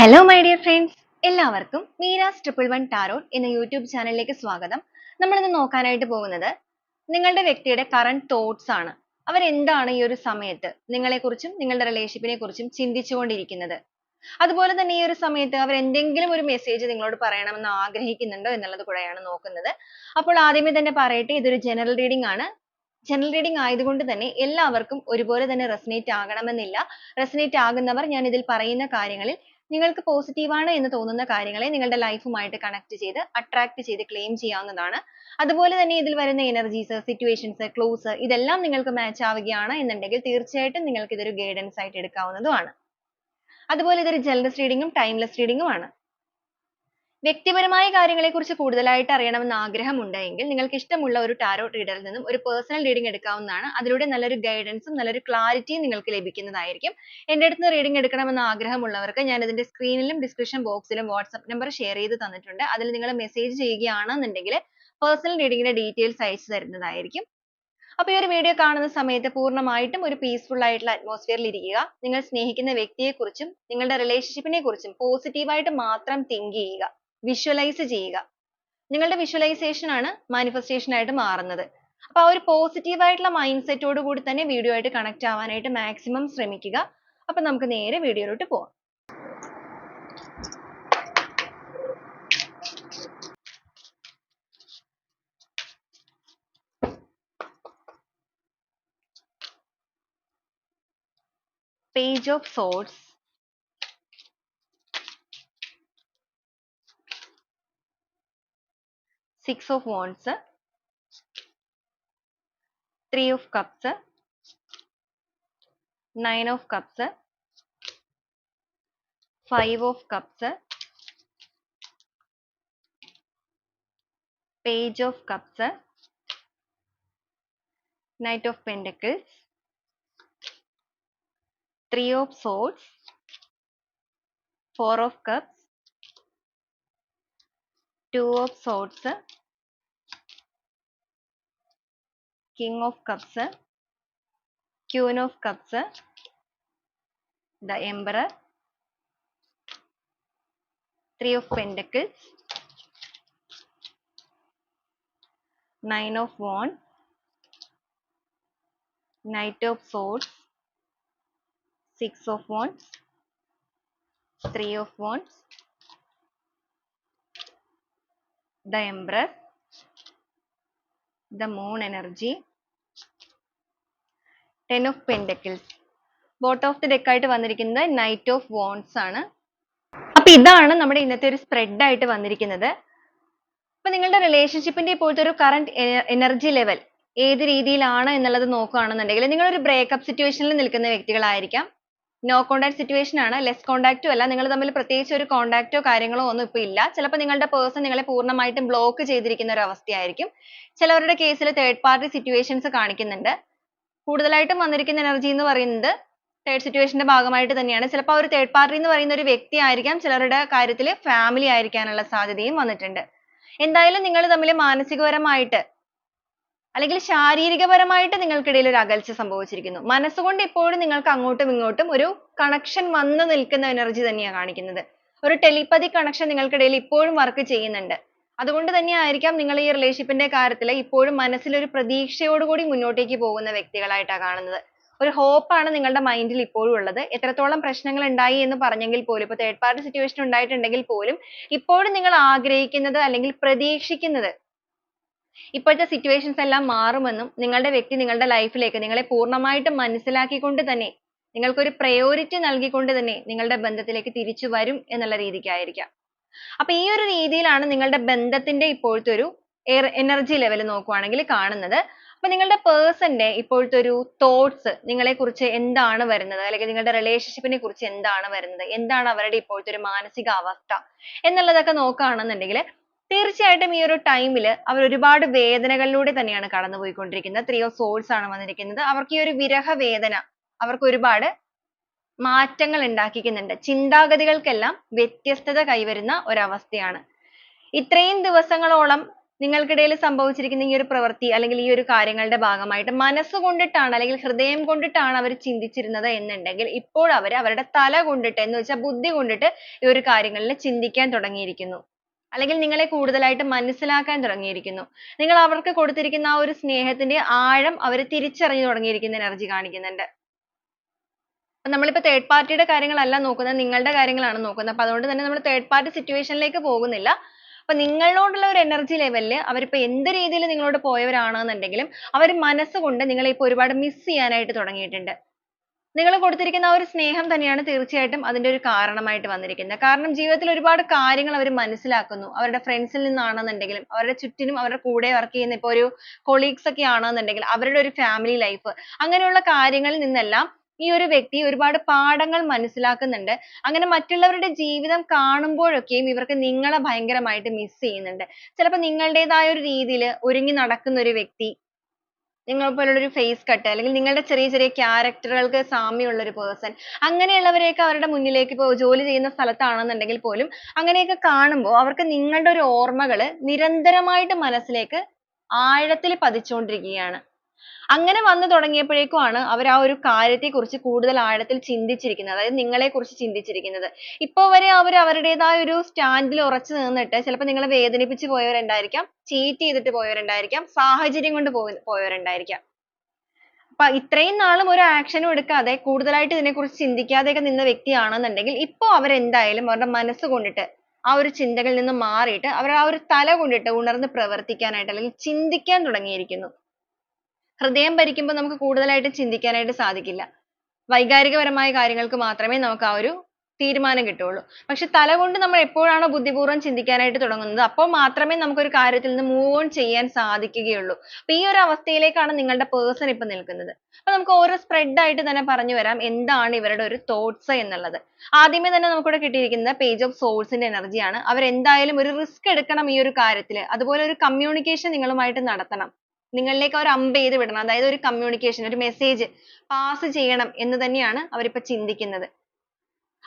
Hello my dear friends എല്ലാവർക്കും Meera's triple one tarot എന്ന YouTube ചാനലിലേക്ക് സ്വാഗതം. നമ്മൾ ഇന്ന് നോക്കാനായിട്ട് പോകുന്നത് നിങ്ങളുടെ വ്യക്തിയുടെ കറണ്ട് തോട്ട്സ് ആണ്. അവരെന്താണ് ഈ ഒരു സമയത്ത് നിങ്ങളെക്കുറിച്ചും നിങ്ങളുടെ റിലേഷൻഷിപ്പിനെ കുറിച്ചും ചിന്തിച്ചുകൊണ്ടിരിക്കുന്നത്? അതുപോലെ തന്നെ ഈ ഒരു സമയത്ത് അവർ എന്തെങ്കിലും ഒരു മെസ്സേജ് നിങ്ങളോട് പറയണമെന്ന് ആഗ്രഹിക്കുന്നുണ്ടോ എന്നുള്ളത് കൂടെയാണ് നോക്കുന്നത്. അപ്പോൾ ആദ്യമേ തന്നെ പറയട്ടെ ഇതൊരു ജനറൽ റീഡിംഗ് ആണ്. ജനറൽ റീഡിംഗ് ആയതുകൊണ്ട് തന്നെ എല്ലാവർക്കും ഒരുപോലെ തന്നെ റെസനേറ്റ് ആകണമെന്നില്ല. റെസനേറ്റ് ആകുന്നവർ ഞാൻ ഇതിൽ പറയുന്ന കാര്യങ്ങളിൽ നിങ്ങൾക്ക് പോസിറ്റീവ് ആണ് എന്ന് തോന്നുന്ന കാര്യങ്ങളെ നിങ്ങളുടെ ലൈഫുമായിട്ട് കണക്ട് ചെയ്ത് അട്രാക്ട് ചെയ്ത് ക്ലെയിം ചെയ്യാവുന്നതാണ്. അതുപോലെ തന്നെ ഇതിൽ വരുന്ന എനർജീസ് സിറ്റുവേഷൻസ് ക്ലോസ് ഇതെല്ലാം നിങ്ങൾക്ക് മാച്ച് ആവുകയാണ് എന്നുണ്ടെങ്കിൽ തീർച്ചയായിട്ടും നിങ്ങൾക്ക് ഇതൊരു ഗൈഡൻസ് ആയിട്ട് എടുക്കാവുന്നതുമാണ്. അതുപോലെ ഇതൊരു ജനറൽ റീഡിങ്ങും ടൈംലെസ് റീഡിങ്ങും ആണ്. വ്യക്തിപരമായ കാര്യങ്ങളെക്കുറിച്ച് കൂടുതലായിട്ട് അറിയണമെന്ന് ആഗ്രഹമുണ്ടെങ്കിൽ നിങ്ങൾക്ക് ഇഷ്ടമുള്ള ഒരു ടാരോ റീഡറിൽ നിന്നും ഒരു പേഴ്സണൽ റീഡിംഗ് എടുക്കാവുന്നതാണ്. അതിലൂടെ നല്ലൊരു ഗൈഡൻസും നല്ലൊരു ക്ലാരിറ്റിയും നിങ്ങൾക്ക് ലഭിക്കുന്നതായിരിക്കും. എന്റെ അടുത്ത് നിന്ന് റീഡിംഗ് എടുക്കണമെന്ന് ആഗ്രഹമുള്ളവർക്ക് ഞാൻ ഇതിന്റെ സ്ക്രീനിലും ഡിസ്ക്രിപ്ഷൻ ബോക്സിലും വാട്സ്ആപ്പ് നമ്പർ ഷെയർ ചെയ്ത് തന്നിട്ടുണ്ട്. അതിൽ നിങ്ങൾ മെസ്സേജ് ചെയ്യുകയാണെന്നുണ്ടെങ്കിൽ പേഴ്സണൽ റീഡിങ്ങിന്റെ ഡീറ്റെയിൽസ് അയച്ചു തരുന്നതായിരിക്കും. അപ്പോൾ ഈ ഒരു വീഡിയോ കാണുന്ന സമയത്ത് പൂർണമായിട്ടും ഒരു പീസ്ഫുൾ ആയിട്ടുള്ള അറ്റ്മോസ്ഫിയറിൽ ഇരിക്കുക. നിങ്ങൾ സ്നേഹിക്കുന്ന വ്യക്തിയെക്കുറിച്ചും നിങ്ങളുടെ റിലേഷൻഷിപ്പിനെ കുറിച്ചും പോസിറ്റീവായിട്ട് മാത്രം തിങ്ക് ചെയ്യുക. വിഷ്വലൈസ് ചെയ്യുക. നിങ്ങളുടെ വിഷ്വലൈസേഷൻ ആണ് മാനിഫെസ്റ്റേഷൻ ആയിട്ട് മാറുന്നത്. അപ്പൊ ആ ഒരു പോസിറ്റീവ് ആയിട്ടുള്ള മൈൻഡ് സെറ്റോട് കൂടി തന്നെ വീഡിയോ ആയിട്ട് കണക്ട് ആവാനായിട്ട് മാക്സിമം ശ്രമിക്കുക. അപ്പൊ നമുക്ക് നേരെ വീഡിയോയിലോട്ട് പോവാം. Page of Swords. Six of Wands Three of Cups Nine of Cups Five of Cups Page of Cups Knight of Pentacles Three of Swords Four of Cups Two of Swords. King of Cups. Queen of Cups. The Emperor. Three of Pentacles. Nine of Wands. Knight of Swords. Six of Wands. Three of Wands the Emperor the Moon energy. Ten of pentacles bottom of the deck ആയിട്ട് വന്നിരിക്കുന്നത് knight of wands ആണ്. അപ്പൊ ഇതാണ് നമ്മുടെ ഇന്നത്തെ ഒരു spread ആയിട്ട് വന്നിരിക്കുന്നത്. അപ്പൊ നിങ്ങളുടെ റിലേഷൻഷിപ്പിന്റെ ഇപ്പോഴത്തെ ഒരു കറണ്ട് എനർജി ലെവൽ ഏത് രീതിയിലാണ് എന്നുള്ളത് നോക്കുകയാണെന്നുണ്ടെങ്കിൽ നിങ്ങളൊരു ബ്രേക്കപ്പ് സിറ്റുവേഷനിൽ നിൽക്കുന്ന വ്യക്തികളായിരിക്കാം. നോ contact സിറ്റുവേഷൻ ആണ്. ലെസ് ഉം അല്ല നിങ്ങൾ തമ്മിൽ പ്രത്യേകിച്ച് ഒരു കോണ്ടാക്റ്റോ കാര്യങ്ങളോ ഒന്നും ഇപ്പൊ ഇല്ല. ചിലപ്പോൾ നിങ്ങളുടെ പേഴ്സൺ നിങ്ങളെ പൂർണമായിട്ടും ബ്ലോക്ക് ചെയ്തിരിക്കുന്ന ഒരു അവസ്ഥയായിരിക്കും. ചിലവരുടെ കേസിൽ തേർഡ് പാർട്ടി സിറ്റുവേഷൻസ് കാണിക്കുന്നുണ്ട്. കൂടുതലായിട്ടും വന്നിരിക്കുന്ന എനർജി എന്ന് പറയുന്നത് തേർഡ് സിറ്റുവേഷന്റെ ഭാഗമായിട്ട് തന്നെയാണ്. ചിലപ്പോൾ ആ ഒരു തേർഡ് പാർട്ടി എന്ന് പറയുന്ന ഒരു വ്യക്തി ആയിരിക്കാം ചിലരുടെ കാര്യത്തിൽ ഫാമിലി ആയിരിക്കാനുള്ള സാധ്യതയും വന്നിട്ടുണ്ട്. എന്തായാലും നിങ്ങൾ തമ്മിൽ മാനസികപരമായിട്ട് അല്ലെങ്കിൽ ശാരീരികപരമായിട്ട് നിങ്ങൾക്കിടയിൽ ഒരു അകൽച്ച സംഭവിച്ചിരിക്കുന്നു. മനസ്സുകൊണ്ട് ഇപ്പോഴും നിങ്ങൾക്ക് അങ്ങോട്ടും ഇങ്ങോട്ടും ഒരു കണക്ഷൻ വന്നു നിൽക്കുന്ന എനർജി തന്നെയാണ് കാണിക്കുന്നത്. ഒരു ടെലിപ്പതി കണക്ഷൻ നിങ്ങൾക്കിടയിൽ ഇപ്പോഴും വർക്ക് ചെയ്യുന്നുണ്ട്. അതുകൊണ്ട് തന്നെ ആയിരിക്കാം നിങ്ങൾ ഈ റിലേഷൻഷിപ്പിന്റെ കാര്യത്തിൽ ഇപ്പോഴും മനസ്സിൽ ഒരു പ്രതീക്ഷയോടുകൂടി മുന്നോട്ടേക്ക് പോകുന്ന വ്യക്തികളായിട്ടാണ് കാണുന്നത്. ഒരു hope ആണ് നിങ്ങളുടെ മൈൻഡിൽ ഇപ്പോഴും ഉള്ളത്. എത്രത്തോളം പ്രശ്നങ്ങൾ ഉണ്ടായി എന്ന് പറഞ്ഞെങ്കിൽ പോലും ഇപ്പോൾ തേർഡ് പാർട്ടി സിറ്റുവേഷൻ ഉണ്ടായിട്ടുണ്ടെങ്കിൽ പോലും ഇപ്പോഴും നിങ്ങൾ ആഗ്രഹിക്കുന്നത് അല്ലെങ്കിൽ പ്രതീക്ഷിക്കുന്നത് ഇപ്പോഴത്തെ സിറ്റുവേഷൻസ് എല്ലാം മാറുമെന്നും നിങ്ങളുടെ വ്യക്തി നിങ്ങളുടെ ലൈഫിലേക്ക് നിങ്ങളെ പൂർണമായിട്ടും മനസ്സിലാക്കിക്കൊണ്ട് തന്നെ നിങ്ങൾക്കൊരു പ്രയോറിറ്റി നൽകിക്കൊണ്ട് തന്നെ നിങ്ങളുടെ ബന്ധത്തിലേക്ക് തിരിച്ചു വരും എന്നുള്ള രീതിക്കായിരിക്കാം. അപ്പൊ ഈ ഒരു രീതിയിലാണ് നിങ്ങളുടെ ബന്ധത്തിന്റെ ഇപ്പോഴത്തെ ഒരു എനർജി ലെവൽ നോക്കുവാണെങ്കിൽ കാണുന്നത്. അപ്പൊ നിങ്ങളുടെ പേഴ്സന്റെ ഇപ്പോഴത്തെ ഒരു തോട്ട്സ് നിങ്ങളെ കുറിച്ച് എന്താണ് വരുന്നത്? അല്ലെങ്കിൽ നിങ്ങളുടെ റിലേഷൻഷിപ്പിനെ കുറിച്ച് എന്താണ് വരുന്നത്? എന്താണ് അവരുടെ ഇപ്പോഴത്തെ ഒരു മാനസിക അവസ്ഥ എന്നുള്ളതൊക്കെ നോക്കുകയാണെന്നുണ്ടെങ്കിൽ തീർച്ചയായിട്ടും ഈ ഒരു time ടൈമിൽ അവർ ഒരുപാട് വേദനകളിലൂടെ തന്നെയാണ് കടന്നുപോയിക്കൊണ്ടിരിക്കുന്നത് three of swords ആണ് വന്നിരിക്കുന്നത് അവർക്ക് ഈ ഒരു വിരഹ വേദന അവർക്ക് ഒരുപാട് മാറ്റങ്ങൾ ഉണ്ടാക്കിക്കുന്നുണ്ട് ചിന്താഗതികൾക്കെല്ലാം വ്യത്യസ്തത കൈവരുന്ന ഒരു അവസ്ഥയാണ്. ഇത്രയും ദിവസങ്ങളോളം നിങ്ങൾക്കിടയിൽ സംഭവിച്ചിരിക്കുന്ന ഈ ഒരു പ്രവൃത്തി അല്ലെങ്കിൽ ഈ ഒരു കാര്യങ്ങളുടെ ഭാഗമായിട്ട് മനസ്സുകൊണ്ടിട്ടാണ് അല്ലെങ്കിൽ ഹൃദയം കൊണ്ടിട്ടാണ് അവർ ചിന്തിച്ചിരുന്നത് എന്നുണ്ടെങ്കിൽ ഇപ്പോൾ അവർ അവരുടെ തല കൊണ്ടിട്ട് എന്ന് വെച്ചാൽ ബുദ്ധി കൊണ്ടിട്ട് ഈ ഒരു കാര്യങ്ങളിൽ ചിന്തിക്കാൻ തുടങ്ങിയിരിക്കുന്നു. അല്ലെങ്കിൽ നിങ്ങളെ കൂടുതലായിട്ട് മനസ്സിലാക്കാൻ തുടങ്ങിയിരിക്കുന്നു. നിങ്ങൾ അവർക്ക് കൊടുത്തിരിക്കുന്ന ആ ഒരു സ്നേഹത്തിന്റെ ആഴം അവർ തിരിച്ചറിഞ്ഞു തുടങ്ങിയിരിക്കുന്ന energy കാണിക്കുന്നുണ്ട്. നമ്മളിപ്പോ third party യുടെ കാര്യങ്ങളല്ല നോക്കുന്നത് നിങ്ങളുടെ കാര്യങ്ങളാണ് നോക്കുന്നത്. അപ്പൊ അതുകൊണ്ട് തന്നെ നമ്മൾ third party situation ലേക്ക് പോകുന്നില്ല. അപ്പൊ നിങ്ങളോടുള്ള ഒരു energy level ൽ അവരിപ്പോ എന്ത് രീതിയിൽ നിങ്ങളോട് പോയവരാണെന്നുണ്ടെങ്കിലും അവർ മനസ്സുകൊണ്ട് നിങ്ങളെ ഇപ്പോ ഒരുപാട് miss ചെയ്യാനായിട്ട് തുടങ്ങിയിട്ടുണ്ട്. നിങ്ങൾ കൊടുത്തിരിക്കുന്ന ആ ഒരു സ്നേഹം തന്നെയാണ് തീർച്ചയായിട്ടും അതിന്റെ ഒരു കാരണമായിട്ട് വന്നിരിക്കുന്നത്. കാരണം ജീവിതത്തിൽ ഒരുപാട് കാര്യങ്ങൾ അവർ മനസ്സിലാക്കുന്നു. അവരുടെ ഫ്രണ്ട്സിൽ നിന്നാണെന്നുണ്ടെങ്കിലും അവരുടെ ചുറ്റിനും അവരുടെ കൂടെ വർക്ക് ചെയ്യുന്ന ഇപ്പോൾ ഒരു കൊളീഗ്സ് ഒക്കെ ആണെന്നുണ്ടെങ്കിൽ അവരുടെ ഒരു ഫാമിലി ലൈഫ് അങ്ങനെയുള്ള കാര്യങ്ങളിൽ നിന്നെല്ലാം ഈ ഒരു വ്യക്തി ഒരുപാട് പാഠങ്ങൾ മനസ്സിലാക്കുന്നുണ്ട്. അങ്ങനെ മറ്റുള്ളവരുടെ ജീവിതം കാണുമ്പോഴൊക്കെയും ഇവർക്ക് നിങ്ങളെ ഭയങ്കരമായിട്ട് miss ചെയ്യുന്നുണ്ട്. ചിലപ്പോൾ നിങ്ങളുടേതായ ഒരു രീതിയിൽ ഒരുങ്ങി നടക്കുന്ന ഒരു വ്യക്തി നിങ്ങളെ പോലുള്ള ഒരു face cut അല്ലെങ്കിൽ നിങ്ങളുടെ ചെറിയ ചെറിയ character കൾക്ക് സാമ്യമുള്ള ഒരു person അങ്ങനെയുള്ളവരെയൊക്കെ അവരുടെ മുന്നിലേക്ക് ഇപ്പോൾ ജോലി ചെയ്യുന്ന സ്ഥലത്താണെന്നുണ്ടെങ്കിൽ പോലും അങ്ങനെയൊക്കെ കാണുമ്പോൾ അവർക്ക് നിങ്ങളുടെ ഒരു ഓർമ്മകൾ നിരന്തരമായിട്ട് മനസ്സിലേക്ക് ആഴത്തിൽ പതിച്ചുകൊണ്ടിരിക്കുകയാണ്. അങ്ങനെ വന്നു തുടങ്ങിയപ്പോഴേക്കും ആണ് അവർ ആ ഒരു കാര്യത്തെക്കുറിച്ച് കൂടുതൽ ആഴത്തിൽ ചിന്തിച്ചിരിക്കുന്നത്. അതായത് നിങ്ങളെക്കുറിച്ച് ചിന്തിച്ചിരിക്കുന്നത്. ഇപ്പോ വരെ അവർ അവരുടേതായ ഒരു stand ൽ ഉറച്ചു നിന്നിട്ട് ചിലപ്പോൾ നിങ്ങളെ വേദനിപ്പിച്ച് പോയവരുണ്ടായിരിക്കാം, cheat ചെയ്തിട്ട് പോയവരുണ്ടായിരിക്കാം, സാഹചര്യം കൊണ്ട് പോയ പോയവരുണ്ടായിരിക്കാം. അപ്പൊ ഇത്രയും നാളും ഒരു action ഉം എടുക്കാതെ കൂടുതലായിട്ട് ഇതിനെക്കുറിച്ച് ചിന്തിക്കാതെയൊക്കെ നിന്ന വ്യക്തിയാണെന്നുണ്ടെങ്കിൽ ഇപ്പോ അവർ എന്തായാലും അവരുടെ മനസ്സ് കൊണ്ടിട്ട് ആ ഒരു ചിന്തകളിൽ നിന്ന് മാറിയിട്ട് അവർ ആ ഒരു തല കൊണ്ടിട്ട് ഉണർന്ന് പ്രവർത്തിക്കാനായിട്ട് അല്ലെങ്കിൽ ചിന്തിക്കാൻ തുടങ്ങിയിരിക്കുന്നു. ഹൃദയം ഭരിക്കുമ്പോൾ നമുക്ക് കൂടുതലായിട്ട് ചിന്തിക്കാനായിട്ട് സാധിക്കില്ല. വൈകാരികപരമായ കാര്യങ്ങൾക്ക് മാത്രമേ നമുക്ക് ആ ഒരു തീരുമാനം കിട്ടുകയുള്ളൂ. പക്ഷെ തല കൊണ്ട് നമ്മൾ എപ്പോഴാണോ ബുദ്ധിപൂർവം ചിന്തിക്കാനായിട്ട് തുടങ്ങുന്നത് അപ്പോൾ മാത്രമേ നമുക്ക് ഒരു കാര്യത്തിൽ നിന്ന് മൂവ് ഓൺ ചെയ്യാൻ സാധിക്കുകയുള്ളൂ. അപ്പൊ ഈ ഒരു അവസ്ഥയിലേക്കാണ് നിങ്ങളുടെ പേഴ്സൺ ഇപ്പോൾ നിൽക്കുന്നത്. അപ്പൊ നമുക്ക് ഓരോ spread ആയിട്ട് തന്നെ പറഞ്ഞു വരാം എന്താണ് ഇവരുടെ ഒരു thoughts എന്നുള്ളത്. ആദ്യമേ തന്നെ നമുക്കിവിടെ കിട്ടിയിരിക്കുന്നത് page of swords ന്റെ energy ആണ്. അവർ എന്തായാലും ഒരു റിസ്ക് എടുക്കണം ഈ ഒരു കാര്യത്തിൽ. അതുപോലെ ഒരു കമ്മ്യൂണിക്കേഷൻ നിങ്ങളുമായിട്ട് നടത്തണം. നിങ്ങളിലേക്ക് അവർ അമ്പ് ചെയ്ത് വിടണം. അതായത് ഒരു communication ഒരു message pass ചെയ്യണം എന്ന് തന്നെയാണ് അവരിപ്പോ ചിന്തിക്കുന്നത്.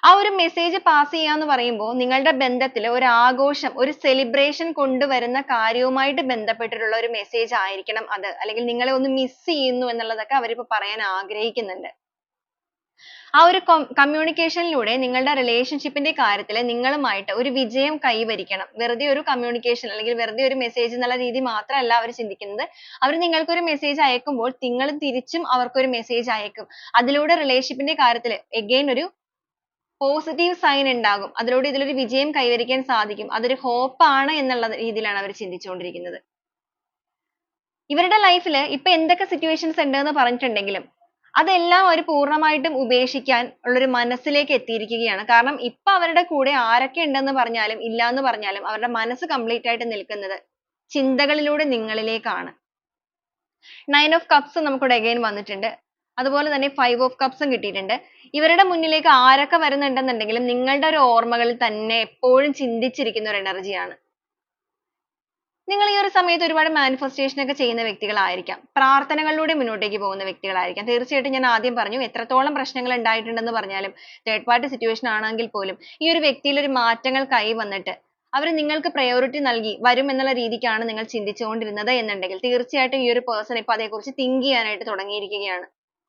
ആ ഒരു message pass ചെയ്യുക എന്ന് പറയുമ്പോൾ നിങ്ങളുടെ ബന്ധത്തിൽ ഒരു ആഘോഷം, ഒരു celebration കൊണ്ടുവരുന്ന കാര്യവുമായിട്ട് ബന്ധപ്പെട്ടിട്ടുള്ള ഒരു message ആയിരിക്കണം അത്. അല്ലെങ്കിൽ നിങ്ങളെ ഒന്ന് miss ചെയ്യുന്നു എന്നുള്ളതൊക്കെ അവരിപ്പോ പറയാൻ ആഗ്രഹിക്കുന്നുണ്ട്. ആ ഒരു communication ലൂടെ നിങ്ങളുടെ relationship ന്റെ കാര്യത്തിൽ നിങ്ങളുമായിട്ട് ഒരു വിജയം കൈവരിക്കണം. വെറുതെ ഒരു communication അല്ലെങ്കിൽ വെറുതെ ഒരു message എന്നുള്ള രീതി മാത്രമല്ല അവർ ചിന്തിക്കുന്നത്. അവർ നിങ്ങൾക്ക് ഒരു message അയക്കുമ്പോൾ നിങ്ങളും തിരിച്ചും അവർക്ക് ഒരു message അയക്കും. അതിലൂടെ relationship ന്റെ കാര്യത്തിൽ again ഒരു positive sign ഉണ്ടാകും. അതിലൂടെ ഇതിലൊരു വിജയം കൈവരിക്കാൻ സാധിക്കും. അതൊരു hope ആണ് എന്നുള്ള രീതിയിലാണ് അവർ ചിന്തിച്ചുകൊണ്ടിരിക്കുന്നത്. ഇവരുടെ life ൽ ഇപ്പോ എന്തൊക്കെ situations ഉണ്ടെന്ന് പറഞ്ഞിട്ടുണ്ടെങ്കിലും അതെല്ലാം അവർ പൂർണമായിട്ടും ഉപേക്ഷിക്കാൻ ഉള്ള ഒരു മനസ്സിലേക്ക് എത്തിയിരിക്കുകയാണ്. കാരണം ഇപ്പോ അവരുടെ കൂടെ ആരൊക്കെ ഉണ്ടെന്ന് പറഞ്ഞാലും ഇല്ലാന്ന് പറഞ്ഞാലും അവരുടെ മനസ്സ് complete ആയിട്ട് നിൽക്കുന്നത് ചിന്തകളിലൂടെ നിങ്ങളിലേക്കാണ്. nine of cups നമുക്കിവിടെ again വന്നിട്ടുണ്ട്. അതുപോലെ തന്നെ five of cups ഉം കിട്ടിയിട്ടുണ്ട്. ഇവരുടെ മുന്നിലേക്ക് ആരൊക്കെ വരുന്നുണ്ടെന്നുണ്ടെങ്കിലും നിങ്ങളുടെ ഒരു ഓർമ്മകളിൽ തന്നെ എപ്പോഴും ചിന്തിച്ചിരിക്കുന്ന ഒരു energy ആണ്. നിങ്ങൾ ഈ ഒരു സമയത്ത് ഒരുപാട് manifestation ഒക്കെ ചെയ്യുന്ന വ്യക്തികളായിരിക്കാം. പ്രാർത്ഥനകളിലൂടെ മുന്നോട്ടേക്ക് പോകുന്ന വ്യക്തികളായിരിക്കാം. തീർച്ചയായിട്ടും ഞാൻ ആദ്യം പറഞ്ഞു എത്രത്തോളം പ്രശ്നങ്ങൾ ഉണ്ടായിട്ടുണ്ടെന്ന് പറഞ്ഞാലും third party situation ആണെങ്കിൽ പോലും ഈ ഒരു വ്യക്തിയിൽ ഒരു മാറ്റങ്ങൾ കൈവന്നിട്ട് അവർ നിങ്ങൾക്ക് പ്രയോറിറ്റി നൽകി വരും എന്നുള്ള രീതിക്കാണ് നിങ്ങൾ ചിന്തിച്ചുകൊണ്ടിരുന്നത് എന്നുണ്ടെങ്കിൽ തീർച്ചയായിട്ടും ഈ ഒരു പേഴ്സൺ ഇപ്പോൾ അതേക്കുറിച്ച് think ചെയ്യാനായിട്ട് തുടങ്ങിയിരിക്കുകയാണ്.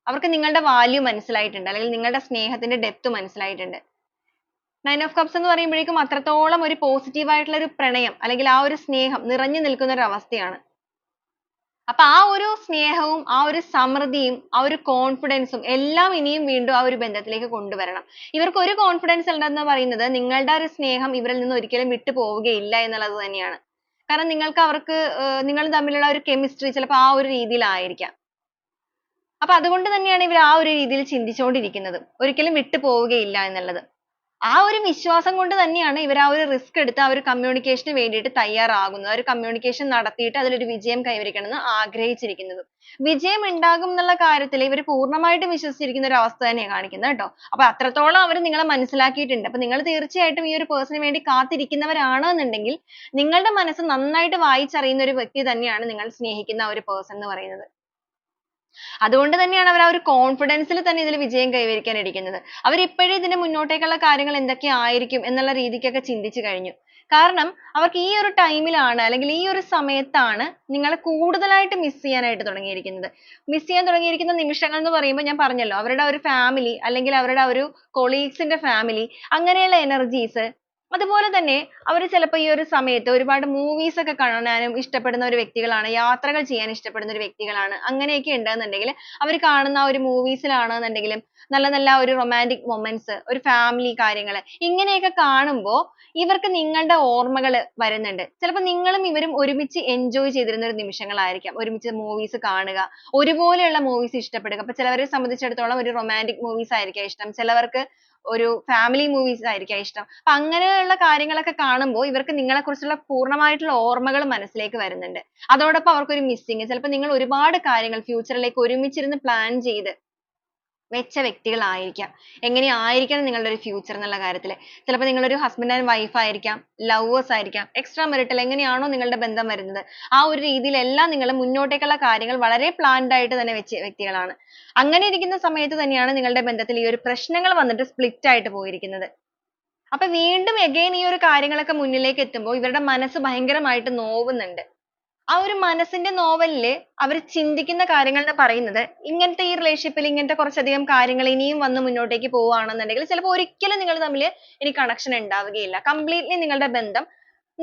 അവർക്ക് നിങ്ങളുടെ വാല്യൂ മനസ്സിലായിട്ടുണ്ട് അല്ലെങ്കിൽ നിങ്ങളുടെ സ്നേഹത്തിന്റെ depth മനസ്സിലായിട്ടുണ്ട്. Nine of cups എന്ന് പറയുമ്പോഴേക്കും അത്രത്തോളം ഒരു positive ആയിട്ടുള്ള ഒരു പ്രണയം അല്ലെങ്കിൽ ആ ഒരു സ്നേഹം നിറഞ്ഞു നിൽക്കുന്ന ഒരു അവസ്ഥയാണ്. അപ്പൊ ആ ഒരു സ്നേഹവും ആ ഒരു സമൃദ്ധിയും ആ ഒരു confidence ഉം എല്ലാം ഇനിയും വീണ്ടും ആ ഒരു ബന്ധത്തിലേക്ക് കൊണ്ടുവരണം. ഇവർക്ക് ഒരു confidence ഉണ്ടെന്ന് പറയുന്നത് നിങ്ങളുടെ ഒരു സ്നേഹം ഇവരിൽ നിന്ന് ഒരിക്കലും വിട്ടു പോവുകയില്ല എന്നുള്ളത് തന്നെയാണ്. കാരണം നിങ്ങൾക്ക് അവർക്ക് നിങ്ങൾ തമ്മിലുള്ള ഒരു chemistry ചിലപ്പോൾ ആ ഒരു രീതിയിലായിരിക്കാം. അപ്പൊ അതുകൊണ്ട് തന്നെയാണ് ഇവർ ആ ഒരു രീതിയിൽ ചിന്തിച്ചുകൊണ്ടിരിക്കുന്നത്. ഒരിക്കലും വിട്ടു പോവുകയില്ല എന്നുള്ളത്. ആ ഒരു വിശ്വാസം കൊണ്ട് തന്നെയാണ് ഇവർ ആ ഒരു risk എടുത്ത് ആ ഒരു communication ന് വേണ്ടിയിട്ട് തയ്യാറാകുന്നത്. ആ ഒരു communication നടത്തിയിട്ട് അതിൽ ഒരു വിജയം കൈവരിക്കണം എന്ന് ആഗ്രഹിച്ചിരിക്കുന്നത്. വിജയം ഉണ്ടാകും എന്നുള്ള കാര്യത്തിൽ ഇവർ പൂർണമായിട്ടും വിശ്വസിച്ചിരിക്കുന്ന ഒരു അവസ്ഥ തന്നെയാണ് കാണിക്കുന്നത് കേട്ടോ. അപ്പോൾ അത്രത്തോളം അവർ നിങ്ങളെ മനസ്സിലാക്കിയിട്ടുണ്ട്. അപ്പോൾ നിങ്ങൾ തീർച്ചയായിട്ടും ഈ ഒരു person ന് വേണ്ടി കാത്തിരിക്കുന്നവരാണ് എന്നുണ്ടെങ്കിൽ നിങ്ങളുടെ മനസ്സ് നന്നായിട്ട് വായിച്ചറിയുന്ന ഒരു വ്യക്തി തന്നെയാണ് നിങ്ങൾ സ്നേഹിക്കുന്ന ആ ഒരു person എന്ന് പറയുന്നത്. അതുകൊണ്ട് തന്നെയാണ് അവർ ആ ഒരു confidence തന്നെ ഇതിൽ വിജയം കൈവരിക്കാൻ ഇരിക്കുന്നത്. അവർ ഇപ്പോഴേ ഇതിന്റെ മുന്നോട്ടേക്കുള്ള കാര്യങ്ങൾ എന്തൊക്കെ ആയിരിക്കും എന്നുള്ള രീതിക്കൊക്കെ ചിന്തിച്ചു കഴിഞ്ഞു. കാരണം അവർക്ക് ഈ ഒരു ടൈമിലാണ് അല്ലെങ്കിൽ ഈ ഒരു സമയത്താണ് നിങ്ങളെ കൂടുതലായിട്ട് മിസ് ചെയ്യാനായിട്ട് തുടങ്ങിയിരിക്കുന്നത് മിസ് ചെയ്യാൻ തുടങ്ങിയിരിക്കുന്ന നിമിഷങ്ങൾ എന്ന് പറയുമ്പോൾ ഞാൻ പറഞ്ഞല്ലോ അവരുടെ ഒരു ഫാമിലി അല്ലെങ്കിൽ അവരുടെ ഒരു കൊളീഗ്സിന്റെ ഫാമിലി അങ്ങനെയുള്ള എനർജീസ് അതുപോലെ തന്നെ അവർ ചിലപ്പോൾ ഈ ഒരു സമയത്ത് ഒരുപാട് മൂവീസ് ഒക്കെ കാണാനും ഇഷ്ടപ്പെടുന്ന ഒരു വ്യക്തികളാണ് യാത്രകൾ ചെയ്യാൻ ഇഷ്ടപ്പെടുന്ന ഒരു വ്യക്തികളാണ് അങ്ങനെയൊക്കെ ഉണ്ടെന്നുണ്ടെങ്കിൽ അവർ കാണുന്ന ആ ഒരു മൂവീസിലാണെന്നുണ്ടെങ്കിലും നല്ല നല്ല ഒരു റൊമാന്റിക് മൊമെന്റ്സ് ഒരു ഫാമിലി കാര്യങ്ങൾ ഇങ്ങനെയൊക്കെ കാണുമ്പോൾ ഇവർക്ക് നിങ്ങളുടെ ഓർമ്മകൾ വരുന്നുണ്ട്. ചിലപ്പോൾ നിങ്ങളും ഇവരും ഒരുമിച്ച് എൻജോയ് ചെയ്തിരുന്ന ഒരു നിമിഷങ്ങളായിരിക്കാം. ഒരുമിച്ച് മൂവീസ് കാണുക ഒരുപോലെയുള്ള മൂവീസ് ഇഷ്ടപ്പെടുക. അപ്പോൾ ചിലവരെ സംബന്ധിച്ചിടത്തോളം ഒരു റൊമാന്റിക് മൂവീസ് ആയിരിക്കാം ഇഷ്ടം. ചിലവർക്ക് ഒരു ഫാമിലി മൂവീസ് ആയിരിക്കാം ഇഷ്ടം. അപ്പൊ അങ്ങനെയുള്ള കാര്യങ്ങളൊക്കെ കാണുമ്പോൾ ഇവർക്ക് നിങ്ങളെ കുറിച്ചുള്ള പൂർണമായിട്ടുള്ള ഓർമ്മകൾ മനസ്സിലേക്ക് വരുന്നുണ്ട്. അതോടൊപ്പം അവർക്കൊരു missing. ചിലപ്പോൾ നിങ്ങൾ ഒരുപാട് കാര്യങ്ങൾ future ലേക്ക് ഒരുമിച്ചിരുന്ന് plan ചെയ്ത് വെച്ച വ്യക്തികളായിരിക്കാം. എങ്ങനെയായിരിക്കണം നിങ്ങളുടെ ഒരു ഫ്യൂച്ചർ എന്നുള്ള കാര്യത്തിൽ ചിലപ്പോൾ നിങ്ങളൊരു ഹസ്ബൻഡ് ആൻഡ് വൈഫ് ആയിരിക്കാം ലവേഴ്സ് ആയിരിക്കാം എക്സ്ട്രാ മെറിറ്റൽ എങ്ങനെയാണോ നിങ്ങളുടെ ബന്ധം വരുന്നത്. ആ ഒരു രീതിയിലെല്ലാം നിങ്ങൾ മുന്നോട്ടേക്കുള്ള കാര്യങ്ങൾ വളരെ പ്ലാൻഡ് ആയിട്ട് തന്നെ വെച്ച വ്യക്തികളാണ്. അങ്ങനെ ഇരിക്കുന്ന സമയത്ത് തന്നെയാണ് നിങ്ങളുടെ ബന്ധത്തിൽ ഈ ഒരു പ്രശ്നങ്ങൾ വന്നിട്ട് സ്പ്ലിറ്റ് ആയിട്ട് പോയിരിക്കുന്നത്. അപ്പൊ വീണ്ടും again ഈ ഒരു കാര്യങ്ങളൊക്കെ മുന്നിലേക്ക് എത്തുമ്പോൾ ഇവരുടെ മനസ്സ് ഭയങ്കരമായിട്ട് നോവുന്നുണ്ട്. ആ ഒരു മനസ്സിന്റെ നോവലിൽ അവർ ചിന്തിക്കുന്ന കാര്യങ്ങൾ എന്ന് പറയുന്നത് ഇങ്ങനത്തെ ഈ relationship ഇങ്ങനത്തെ കുറച്ചധികം കാര്യങ്ങൾ ഇനിയും വന്ന് മുന്നോട്ടേക്ക് പോവുകയാണെന്നുണ്ടെങ്കിൽ ചിലപ്പോൾ ഒരിക്കലും നിങ്ങൾ തമ്മിൽ ഇനി connection ഉണ്ടാവുകയില്ല. Completely നിങ്ങളുടെ ബന്ധം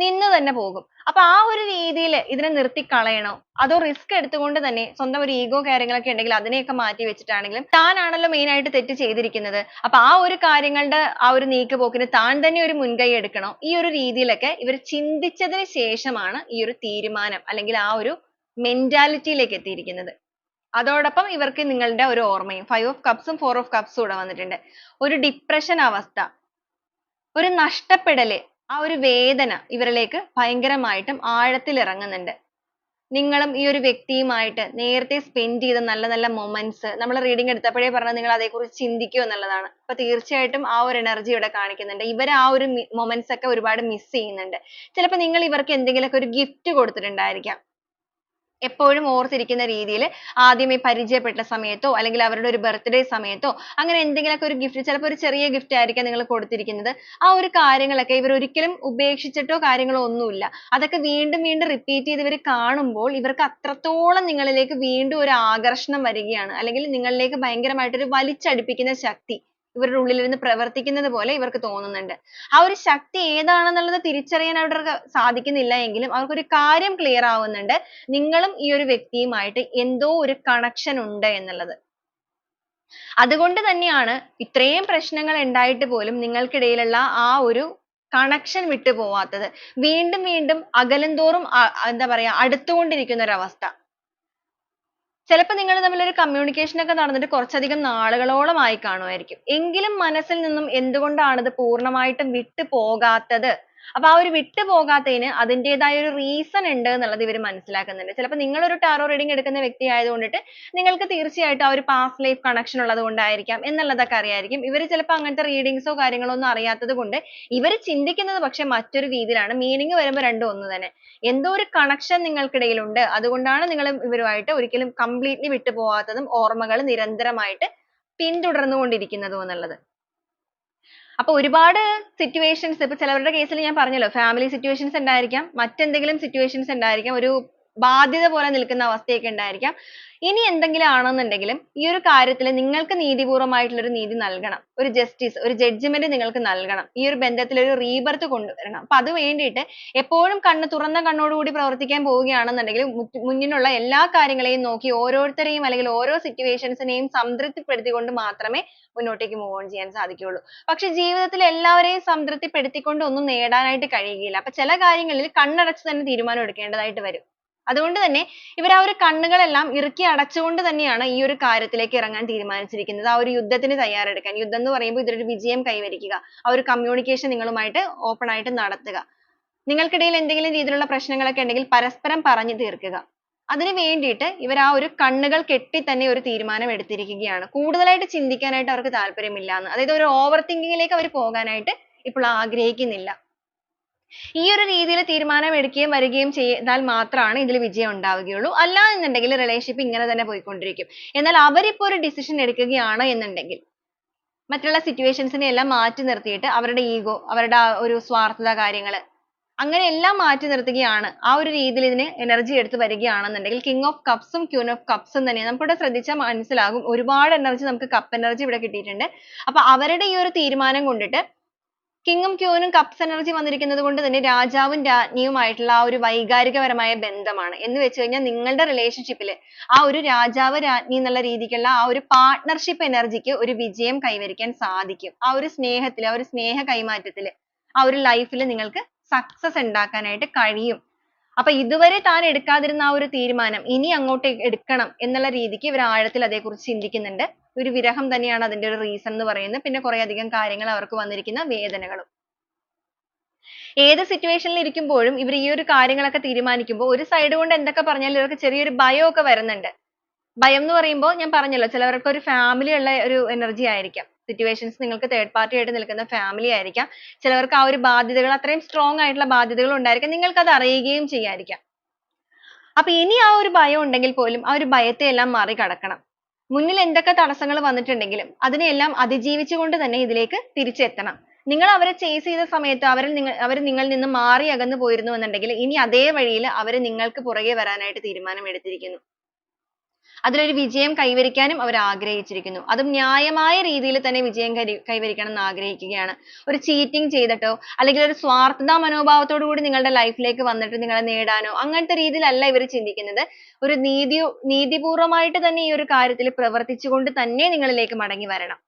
നിന്ന് തന്നെ പോകും. അപ്പൊ ആ ഒരു രീതിയിൽ ഇതിനെ നിർത്തി കളയണോ അതോ risk എടുത്തുകൊണ്ട് തന്നെ സ്വന്തം ഒരു ego കാര്യങ്ങളൊക്കെ ഉണ്ടെങ്കിൽ അതിനെയൊക്കെ മാറ്റി വെച്ചിട്ടാണെങ്കിലും താനാണല്ലോ main ആയിട്ട് തെറ്റ് ചെയ്തിരിക്കുന്നത്. അപ്പൊ ആ ഒരു കാര്യങ്ങളുടെ ആ ഒരു നീക്കുപോക്കിന് താൻ തന്നെ ഒരു മുൻകൈ എടുക്കണോ. ഈ ഒരു രീതിയിലൊക്കെ ഇവർ ചിന്തിച്ചതിന് ശേഷമാണ് ഈ ഒരു തീരുമാനം അല്ലെങ്കിൽ ആ ഒരു mentality യിലേക്ക് എത്തിയിരിക്കുന്നത്. അതോടൊപ്പം ഇവർക്ക് നിങ്ങളുടെ ഒരു ഓർമ്മയും cups ഉം four of cups ഉം ഇവിടെ വന്നിട്ടുണ്ട്. ഒരു depression അവസ്ഥ ഒരു നഷ്ടപ്പെടൽ ആ ഒരു വേദന ഇവരിലേക്ക് ഭയങ്കരമായിട്ടും ആഴത്തിൽ ഇറങ്ങുന്നുണ്ട് നിങ്ങളും ഈ ഒരു വ്യക്തിയുമായിട്ട് നേരത്തെ spend ചെയ്ത നല്ല നല്ല moments നമ്മൾ reading എടുത്തപ്പോഴേ പറഞ്ഞത് നിങ്ങൾ അതേക്കുറിച്ച് ചിന്തിക്കൂ എന്നുള്ളതാണ്. അപ്പൊ തീർച്ചയായിട്ടും ആ ഒരു energy ഇവിടെ കാണിക്കുന്നുണ്ട്. ഇവർ ആ ഒരു moments ഒക്കെ ഒരുപാട് miss ചെയ്യുന്നുണ്ട്. ചിലപ്പോൾ നിങ്ങൾ ഇവർക്ക് എന്തെങ്കിലുമൊക്കെ ഒരു gift കൊടുത്തിട്ടുണ്ടായിരിക്കാം. എപ്പോഴും ഓർത്തിരിക്കുന്ന രീതിയിൽ ഈ പരിചയപ്പെട്ട സമയത്തോ അല്ലെങ്കിൽ അവരുടെ ഒരു birthday സമയത്തോ അങ്ങനെ എന്തെങ്കിലുമൊക്കെ ഒരു gift ചിലപ്പോൾ ഒരു ചെറിയ gift ആയിരിക്കാം നിങ്ങൾ കൊടുത്തിരിക്കുന്നത്. ആ ഒരു കാര്യങ്ങളൊക്കെ ഇവർ ഒരിക്കലും ഉപേക്ഷിച്ചിട്ടോ കാര്യങ്ങളോ ഒന്നുമില്ല. അതൊക്കെ വീണ്ടും വീണ്ടും repeat ചെയ്ത് ഇവർ കാണുമ്പോൾ ഇവർക്ക് അത്രത്തോളം നിങ്ങളിലേക്ക് വീണ്ടും ഒരു ആകർഷണം വരികയാണ്. അല്ലെങ്കിൽ നിങ്ങളിലേക്ക് ഭയങ്കരമായിട്ട് ഒരു വലിച്ചടുപ്പിക്കുന്ന ശക്തി. ഇവരുടെ ഉള്ളിൽ ഇരുന്ന് പ്രവർത്തിക്കുന്നത് പോലെ ഇവർക്ക് തോന്നുന്നുണ്ട്. ആ ഒരു ശക്തി ഏതാണെന്നുള്ളത് തിരിച്ചറിയാൻ അവർക്ക് സാധിക്കുന്നില്ല എങ്കിലും അവർക്കൊരു കാര്യം clear ആവുന്നുണ്ട്. നിങ്ങളും ഈ ഒരു വ്യക്തിയുമായിട്ട് എന്തോ ഒരു connection ഉണ്ട് എന്നുള്ളത്. അതുകൊണ്ട് തന്നെയാണ് ഇത്രയും പ്രശ്നങ്ങൾ ഉണ്ടായിട്ട് പോലും നിങ്ങൾക്കിടയിലുള്ള ആ ഒരു connection വിട്ടു പോവാത്തത് വീണ്ടും വീണ്ടും അകലും തോറും എന്താ പറയാ അടുത്തുകൊണ്ടിരിക്കുന്ന ഒരു അവസ്ഥ ചിലപ്പോൾ നിങ്ങൾ തമ്മിൽ ഒരു communication ഒക്കെ നടന്നിട്ട് കുറച്ചധികം നാളുകളോളം ആയി കാണുമായിരിക്കും. എങ്കിലും മനസ്സിൽ നിന്നും എന്തുകൊണ്ടാണ് ഇത് പൂർണമായിട്ടും വിട്ടു പോകാത്തത് അപ്പൊ ആ ഒരു വിട്ടു പോകാത്തതിന് അതിന്റേതായ ഒരു reason ഉണ്ട് എന്നുള്ളത് ഇവർ മനസ്സിലാക്കുന്നുണ്ട്. ചിലപ്പോൾ നിങ്ങൾ ഒരു tarot reading എടുക്കുന്ന വ്യക്തി ആയതുകൊണ്ടിട്ട് നിങ്ങൾക്ക് തീർച്ചയായിട്ടും ആ ഒരു past life connection ഉള്ളത് കൊണ്ടായിരിക്കാം എന്നുള്ളതൊക്കെ അറിയായിരിക്കും. ഇവർ ചിലപ്പോൾ അങ്ങനത്തെ readings ഓ കാര്യങ്ങളോ ഒന്നും അറിയാത്തത് കൊണ്ട് ഇവർ ചിന്തിക്കുന്നത് പക്ഷെ മറ്റൊരു രീതിയിലാണ്. meaning വരുമ്പോൾ രണ്ടും ഒന്ന് തന്നെ. എന്തോ ഒരു connection നിങ്ങൾക്കിടയിൽ ഉണ്ട് അതുകൊണ്ടാണ് നിങ്ങൾ ഇവരുമായിട്ട് ഒരിക്കലും completely വിട്ടുപോകാത്തതും ഓർമ്മകൾ നിരന്തരമായിട്ട് പിന്തുടർന്നുകൊണ്ടിരിക്കുന്നതും എന്നുള്ളത്. അപ്പൊ ഒരുപാട് situations ഇപ്പൊ ചിലവരുടെ case ൽ ഞാൻ പറഞ്ഞല്ലോ family situations ഉണ്ടായിരിക്കാം മറ്റെന്തെങ്കിലും situations ഉണ്ടായിരിക്കാം ഒരു ബാധ്യത പോലെ നിൽക്കുന്ന അവസ്ഥയൊക്കെ ഉണ്ടായിരിക്കാം. ഇനി എന്തെങ്കിലും ആണെന്നുണ്ടെങ്കിലും ഈ ഒരു കാര്യത്തിൽ നിങ്ങൾക്ക് നീതിപൂർവമായിട്ടുള്ള ഒരു നീതി നൽകണം. ഒരു justice ഒരു judgement നിങ്ങൾക്ക് നൽകണം. ഈ ഒരു ബന്ധത്തിൽ ഒരു rebirth കൊണ്ടുവരണം. അപ്പൊ അത് വേണ്ടിയിട്ട് എപ്പോഴും കണ്ണ് തുറന്ന കണ്ണോടുകൂടി പ്രവർത്തിക്കാൻ പോവുകയാണെന്നുണ്ടെങ്കിൽ മുന്നിലുള്ള എല്ലാ കാര്യങ്ങളെയും നോക്കി ഓരോരുത്തരെയും അല്ലെങ്കിൽ ഓരോ situations നെയും സംതൃപ്തിപ്പെടുത്തിക്കൊണ്ട് മാത്രമേ മുന്നോട്ടേക്ക് move on ചെയ്യാൻ സാധിക്കുകയുള്ളൂ. പക്ഷെ ജീവിതത്തിൽ എല്ലാവരെയും സംതൃപ്തിപ്പെടുത്തിക്കൊണ്ട് ഒന്നും നേടാനായിട്ട് കഴിയുകയില്ല. അപ്പൊ ചില കാര്യങ്ങളിൽ കണ്ണടച്ച് തന്നെ തീരുമാനം എടുക്കേണ്ടതായിട്ട് വരും. അതുകൊണ്ട് തന്നെ ഇവർ ആ ഒരു കണ്ണുകളെല്ലാം ഇറുക്കി അടച്ചുകൊണ്ട് തന്നെയാണ് ഈ ഒരു കാര്യത്തിലേക്ക് ഇറങ്ങാൻ തീരുമാനിച്ചിരിക്കുന്നത്. ആ ഒരു യുദ്ധത്തിന് തയ്യാറെടുക്കാൻ. യുദ്ധം എന്ന് പറയുമ്പോൾ ഇതൊരു വിജയം കൈവരിക്കുക. ആ ഒരു communication നിങ്ങളുമായിട്ട് open ആയിട്ട് നടത്തുക. നിങ്ങൾക്കിടയിൽ എന്തെങ്കിലും രീതിയിലുള്ള പ്രശ്നങ്ങളൊക്കെ ഉണ്ടെങ്കിൽ പരസ്പരം പറഞ്ഞു തീർക്കുക. അതിനു വേണ്ടിയിട്ട് ഇവർ ആ ഒരു കണ്ണുകൾ കെട്ടി തന്നെ ഒരു തീരുമാനം എടുത്തിരിക്കുകയാണ്. കൂടുതലായിട്ട് ചിന്തിക്കാനായിട്ട് അവർക്ക് താല്പര്യമില്ല എന്ന് അതായത് ഒരു thinking ലേക്ക് അവർ പോകാനായിട്ട് ഇപ്പോൾ ആഗ്രഹിക്കുന്നില്ല. ഈ ഒരു രീതിയിൽ തീരുമാനം എടുക്കുകയും വരികയും ചെയ്താൽ മാത്രമാണ് ഇതിൽ വിജയം ഉണ്ടാവുകയുള്ളൂ. അല്ല എന്നുണ്ടെങ്കിൽ relationship ഇങ്ങനെ തന്നെ പോയിക്കൊണ്ടിരിക്കും. എന്നാൽ അവരിപ്പോൾ ഒരു decision എടുക്കുകയാണ് എന്നുണ്ടെങ്കിൽ മറ്റുള്ള situations നെ എല്ലാം മാറ്റി നിർത്തിയിട്ട് അവരുടെ ego അവരുടെ ആ ഒരു സ്വാർത്ഥത കാര്യങ്ങൾ അങ്ങനെ എല്ലാം മാറ്റി നിർത്തുകയാണ്. ആ ഒരു രീതിയിൽ ഇതിന് എനർജി എടുത്ത് വരികയാണെന്നുണ്ടെങ്കിൽ കിങ് ഓഫ് കപ്സും ക്യൂൻ ഓഫ് കപ്സും തന്നെ നമുക്കിവിടെ ശ്രദ്ധിച്ചാൽ മനസ്സിലാകും. ഒരുപാട് എനർജി നമുക്ക് കപ്പ് എനർജി ഇവിടെ കിട്ടിയിട്ടുണ്ട്. അപ്പൊ അവരുടെ ഈ ഒരു തീരുമാനം കൊണ്ടിട്ട് കിങ്ങും ക്യൂനും കപ്സ് എനർജി വന്നിരിക്കുന്നത് കൊണ്ട് തന്നെ രാജാവും രാജ്ഞിയുമായിട്ടുള്ള ആ ഒരു വൈകാരികപരമായ ബന്ധമാണ്. എന്ന് വെച്ച് കഴിഞ്ഞാൽ നിങ്ങളുടെ ൽ ആ ഒരു രാജാവ് രാജ്ഞി എന്നുള്ള രീതിക്കുള്ള ആ ഒരു partnership energy ക്ക് ഒരു വിജയം കൈവരിക്കാൻ സാധിക്കും. ആ ഒരു സ്നേഹത്തിൽ ആ ഒരു സ്നേഹ കൈമാറ്റത്തിൽ ആ ഒരു life ലൈഫിൽ നിങ്ങൾക്ക് സക്സസ് ഉണ്ടാക്കാനായിട്ട് കഴിയും. അപ്പൊ ഇതുവരെ താൻ എടുക്കാതിരുന്ന ആ ഒരു തീരുമാനം ഇനി അങ്ങോട്ട് എടുക്കണം എന്നുള്ള രീതിക്ക് ഇവർ ആഴത്തിൽ അതേക്കുറിച്ച് ചിന്തിക്കുന്നുണ്ട്. ഒരു വിരഹം തന്നെയാണ് അതിന്റെ ഒരു റീസൺ എന്ന് പറയുന്നത്. പിന്നെ കുറെ അധികം കാര്യങ്ങൾ അവർക്ക് വന്നിരിക്കുന്ന വേദനകളും. ഏത് സിറ്റുവേഷനിൽ ഇരിക്കുമ്പോഴും ഇവർ ഈ ഒരു കാര്യങ്ങളൊക്കെ തീരുമാനിക്കുമ്പോൾ ഒരു സൈഡ് കൊണ്ട് എന്തൊക്കെ പറഞ്ഞാലും ഇവർക്ക് ചെറിയൊരു ഭയമൊക്കെ വരുന്നുണ്ട്. ഭയം എന്ന് പറയുമ്പോൾ ഞാൻ പറഞ്ഞല്ലോ ചിലവർക്ക് ഒരു ഫാമിലി ഉള്ള ഒരു എനർജി ആയിരിക്കാം. Situations നിങ്ങൾക്ക് third party ആയിട്ട് നിൽക്കുന്ന family ആയിരിക്കാം. ചിലവർക്ക് ആ ഒരു ബാധ്യതകൾ അത്രയും strong ആയിട്ടുള്ള ബാധ്യതകൾ ഉണ്ടായിരിക്കാം. നിങ്ങൾക്ക് അത് അറിയുകയും ചെയ്യാതിരിക്കാം. അപ്പൊ ഇനി ആ ഒരു ഭയം ഉണ്ടെങ്കിൽ പോലും ആ ഒരു ഭയത്തെ എല്ലാം മറികടക്കണം. മുന്നിൽ എന്തൊക്കെ തടസ്സങ്ങൾ വന്നിട്ടുണ്ടെങ്കിലും അതിനെയെല്ലാം അതിജീവിച്ചുകൊണ്ട് തന്നെ ഇതിലേക്ക് തിരിച്ചെത്തണം. നിങ്ങൾ അവരെ chase ചെയ്ത സമയത്ത് അവർ നിങ്ങൾ അവർ നിങ്ങളിൽ നിന്ന് മാറി അകന്നു പോയിരുന്നു എന്നുണ്ടെങ്കിൽ ഇനി അതേ വഴിയിൽ അവർ നിങ്ങൾക്ക് പുറകെ വരാനായിട്ട് തീരുമാനം എടുത്തിരിക്കുന്നു അതിലൊരു വിജയം കൈവരിക്കാനും അവർ ആഗ്രഹിച്ചിരിക്കുന്നു. അതും ന്യായമായ രീതിയിൽ തന്നെ വിജയം കൈവരിക്കണം എന്ന് ആഗ്രഹിക്കുകയാണ്. ഒരു cheating ചെയ്തിട്ടോ അല്ലെങ്കിൽ ഒരു സ്വാർത്ഥത മനോഭാവത്തോടു കൂടി നിങ്ങളുടെ life ലേക്ക് വന്നിട്ട് നിങ്ങളെ നേടാനോ അങ്ങനത്തെ രീതിയിലല്ല ഇവർ ചിന്തിക്കുന്നത്. ഒരു നീതി നീതിപൂർവമായിട്ട് തന്നെ ഈ ഒരു കാര്യത്തിൽ പ്രവർത്തിച്ചുകൊണ്ട് തന്നെ നിങ്ങളിലേക്ക് മടങ്ങി വരണം.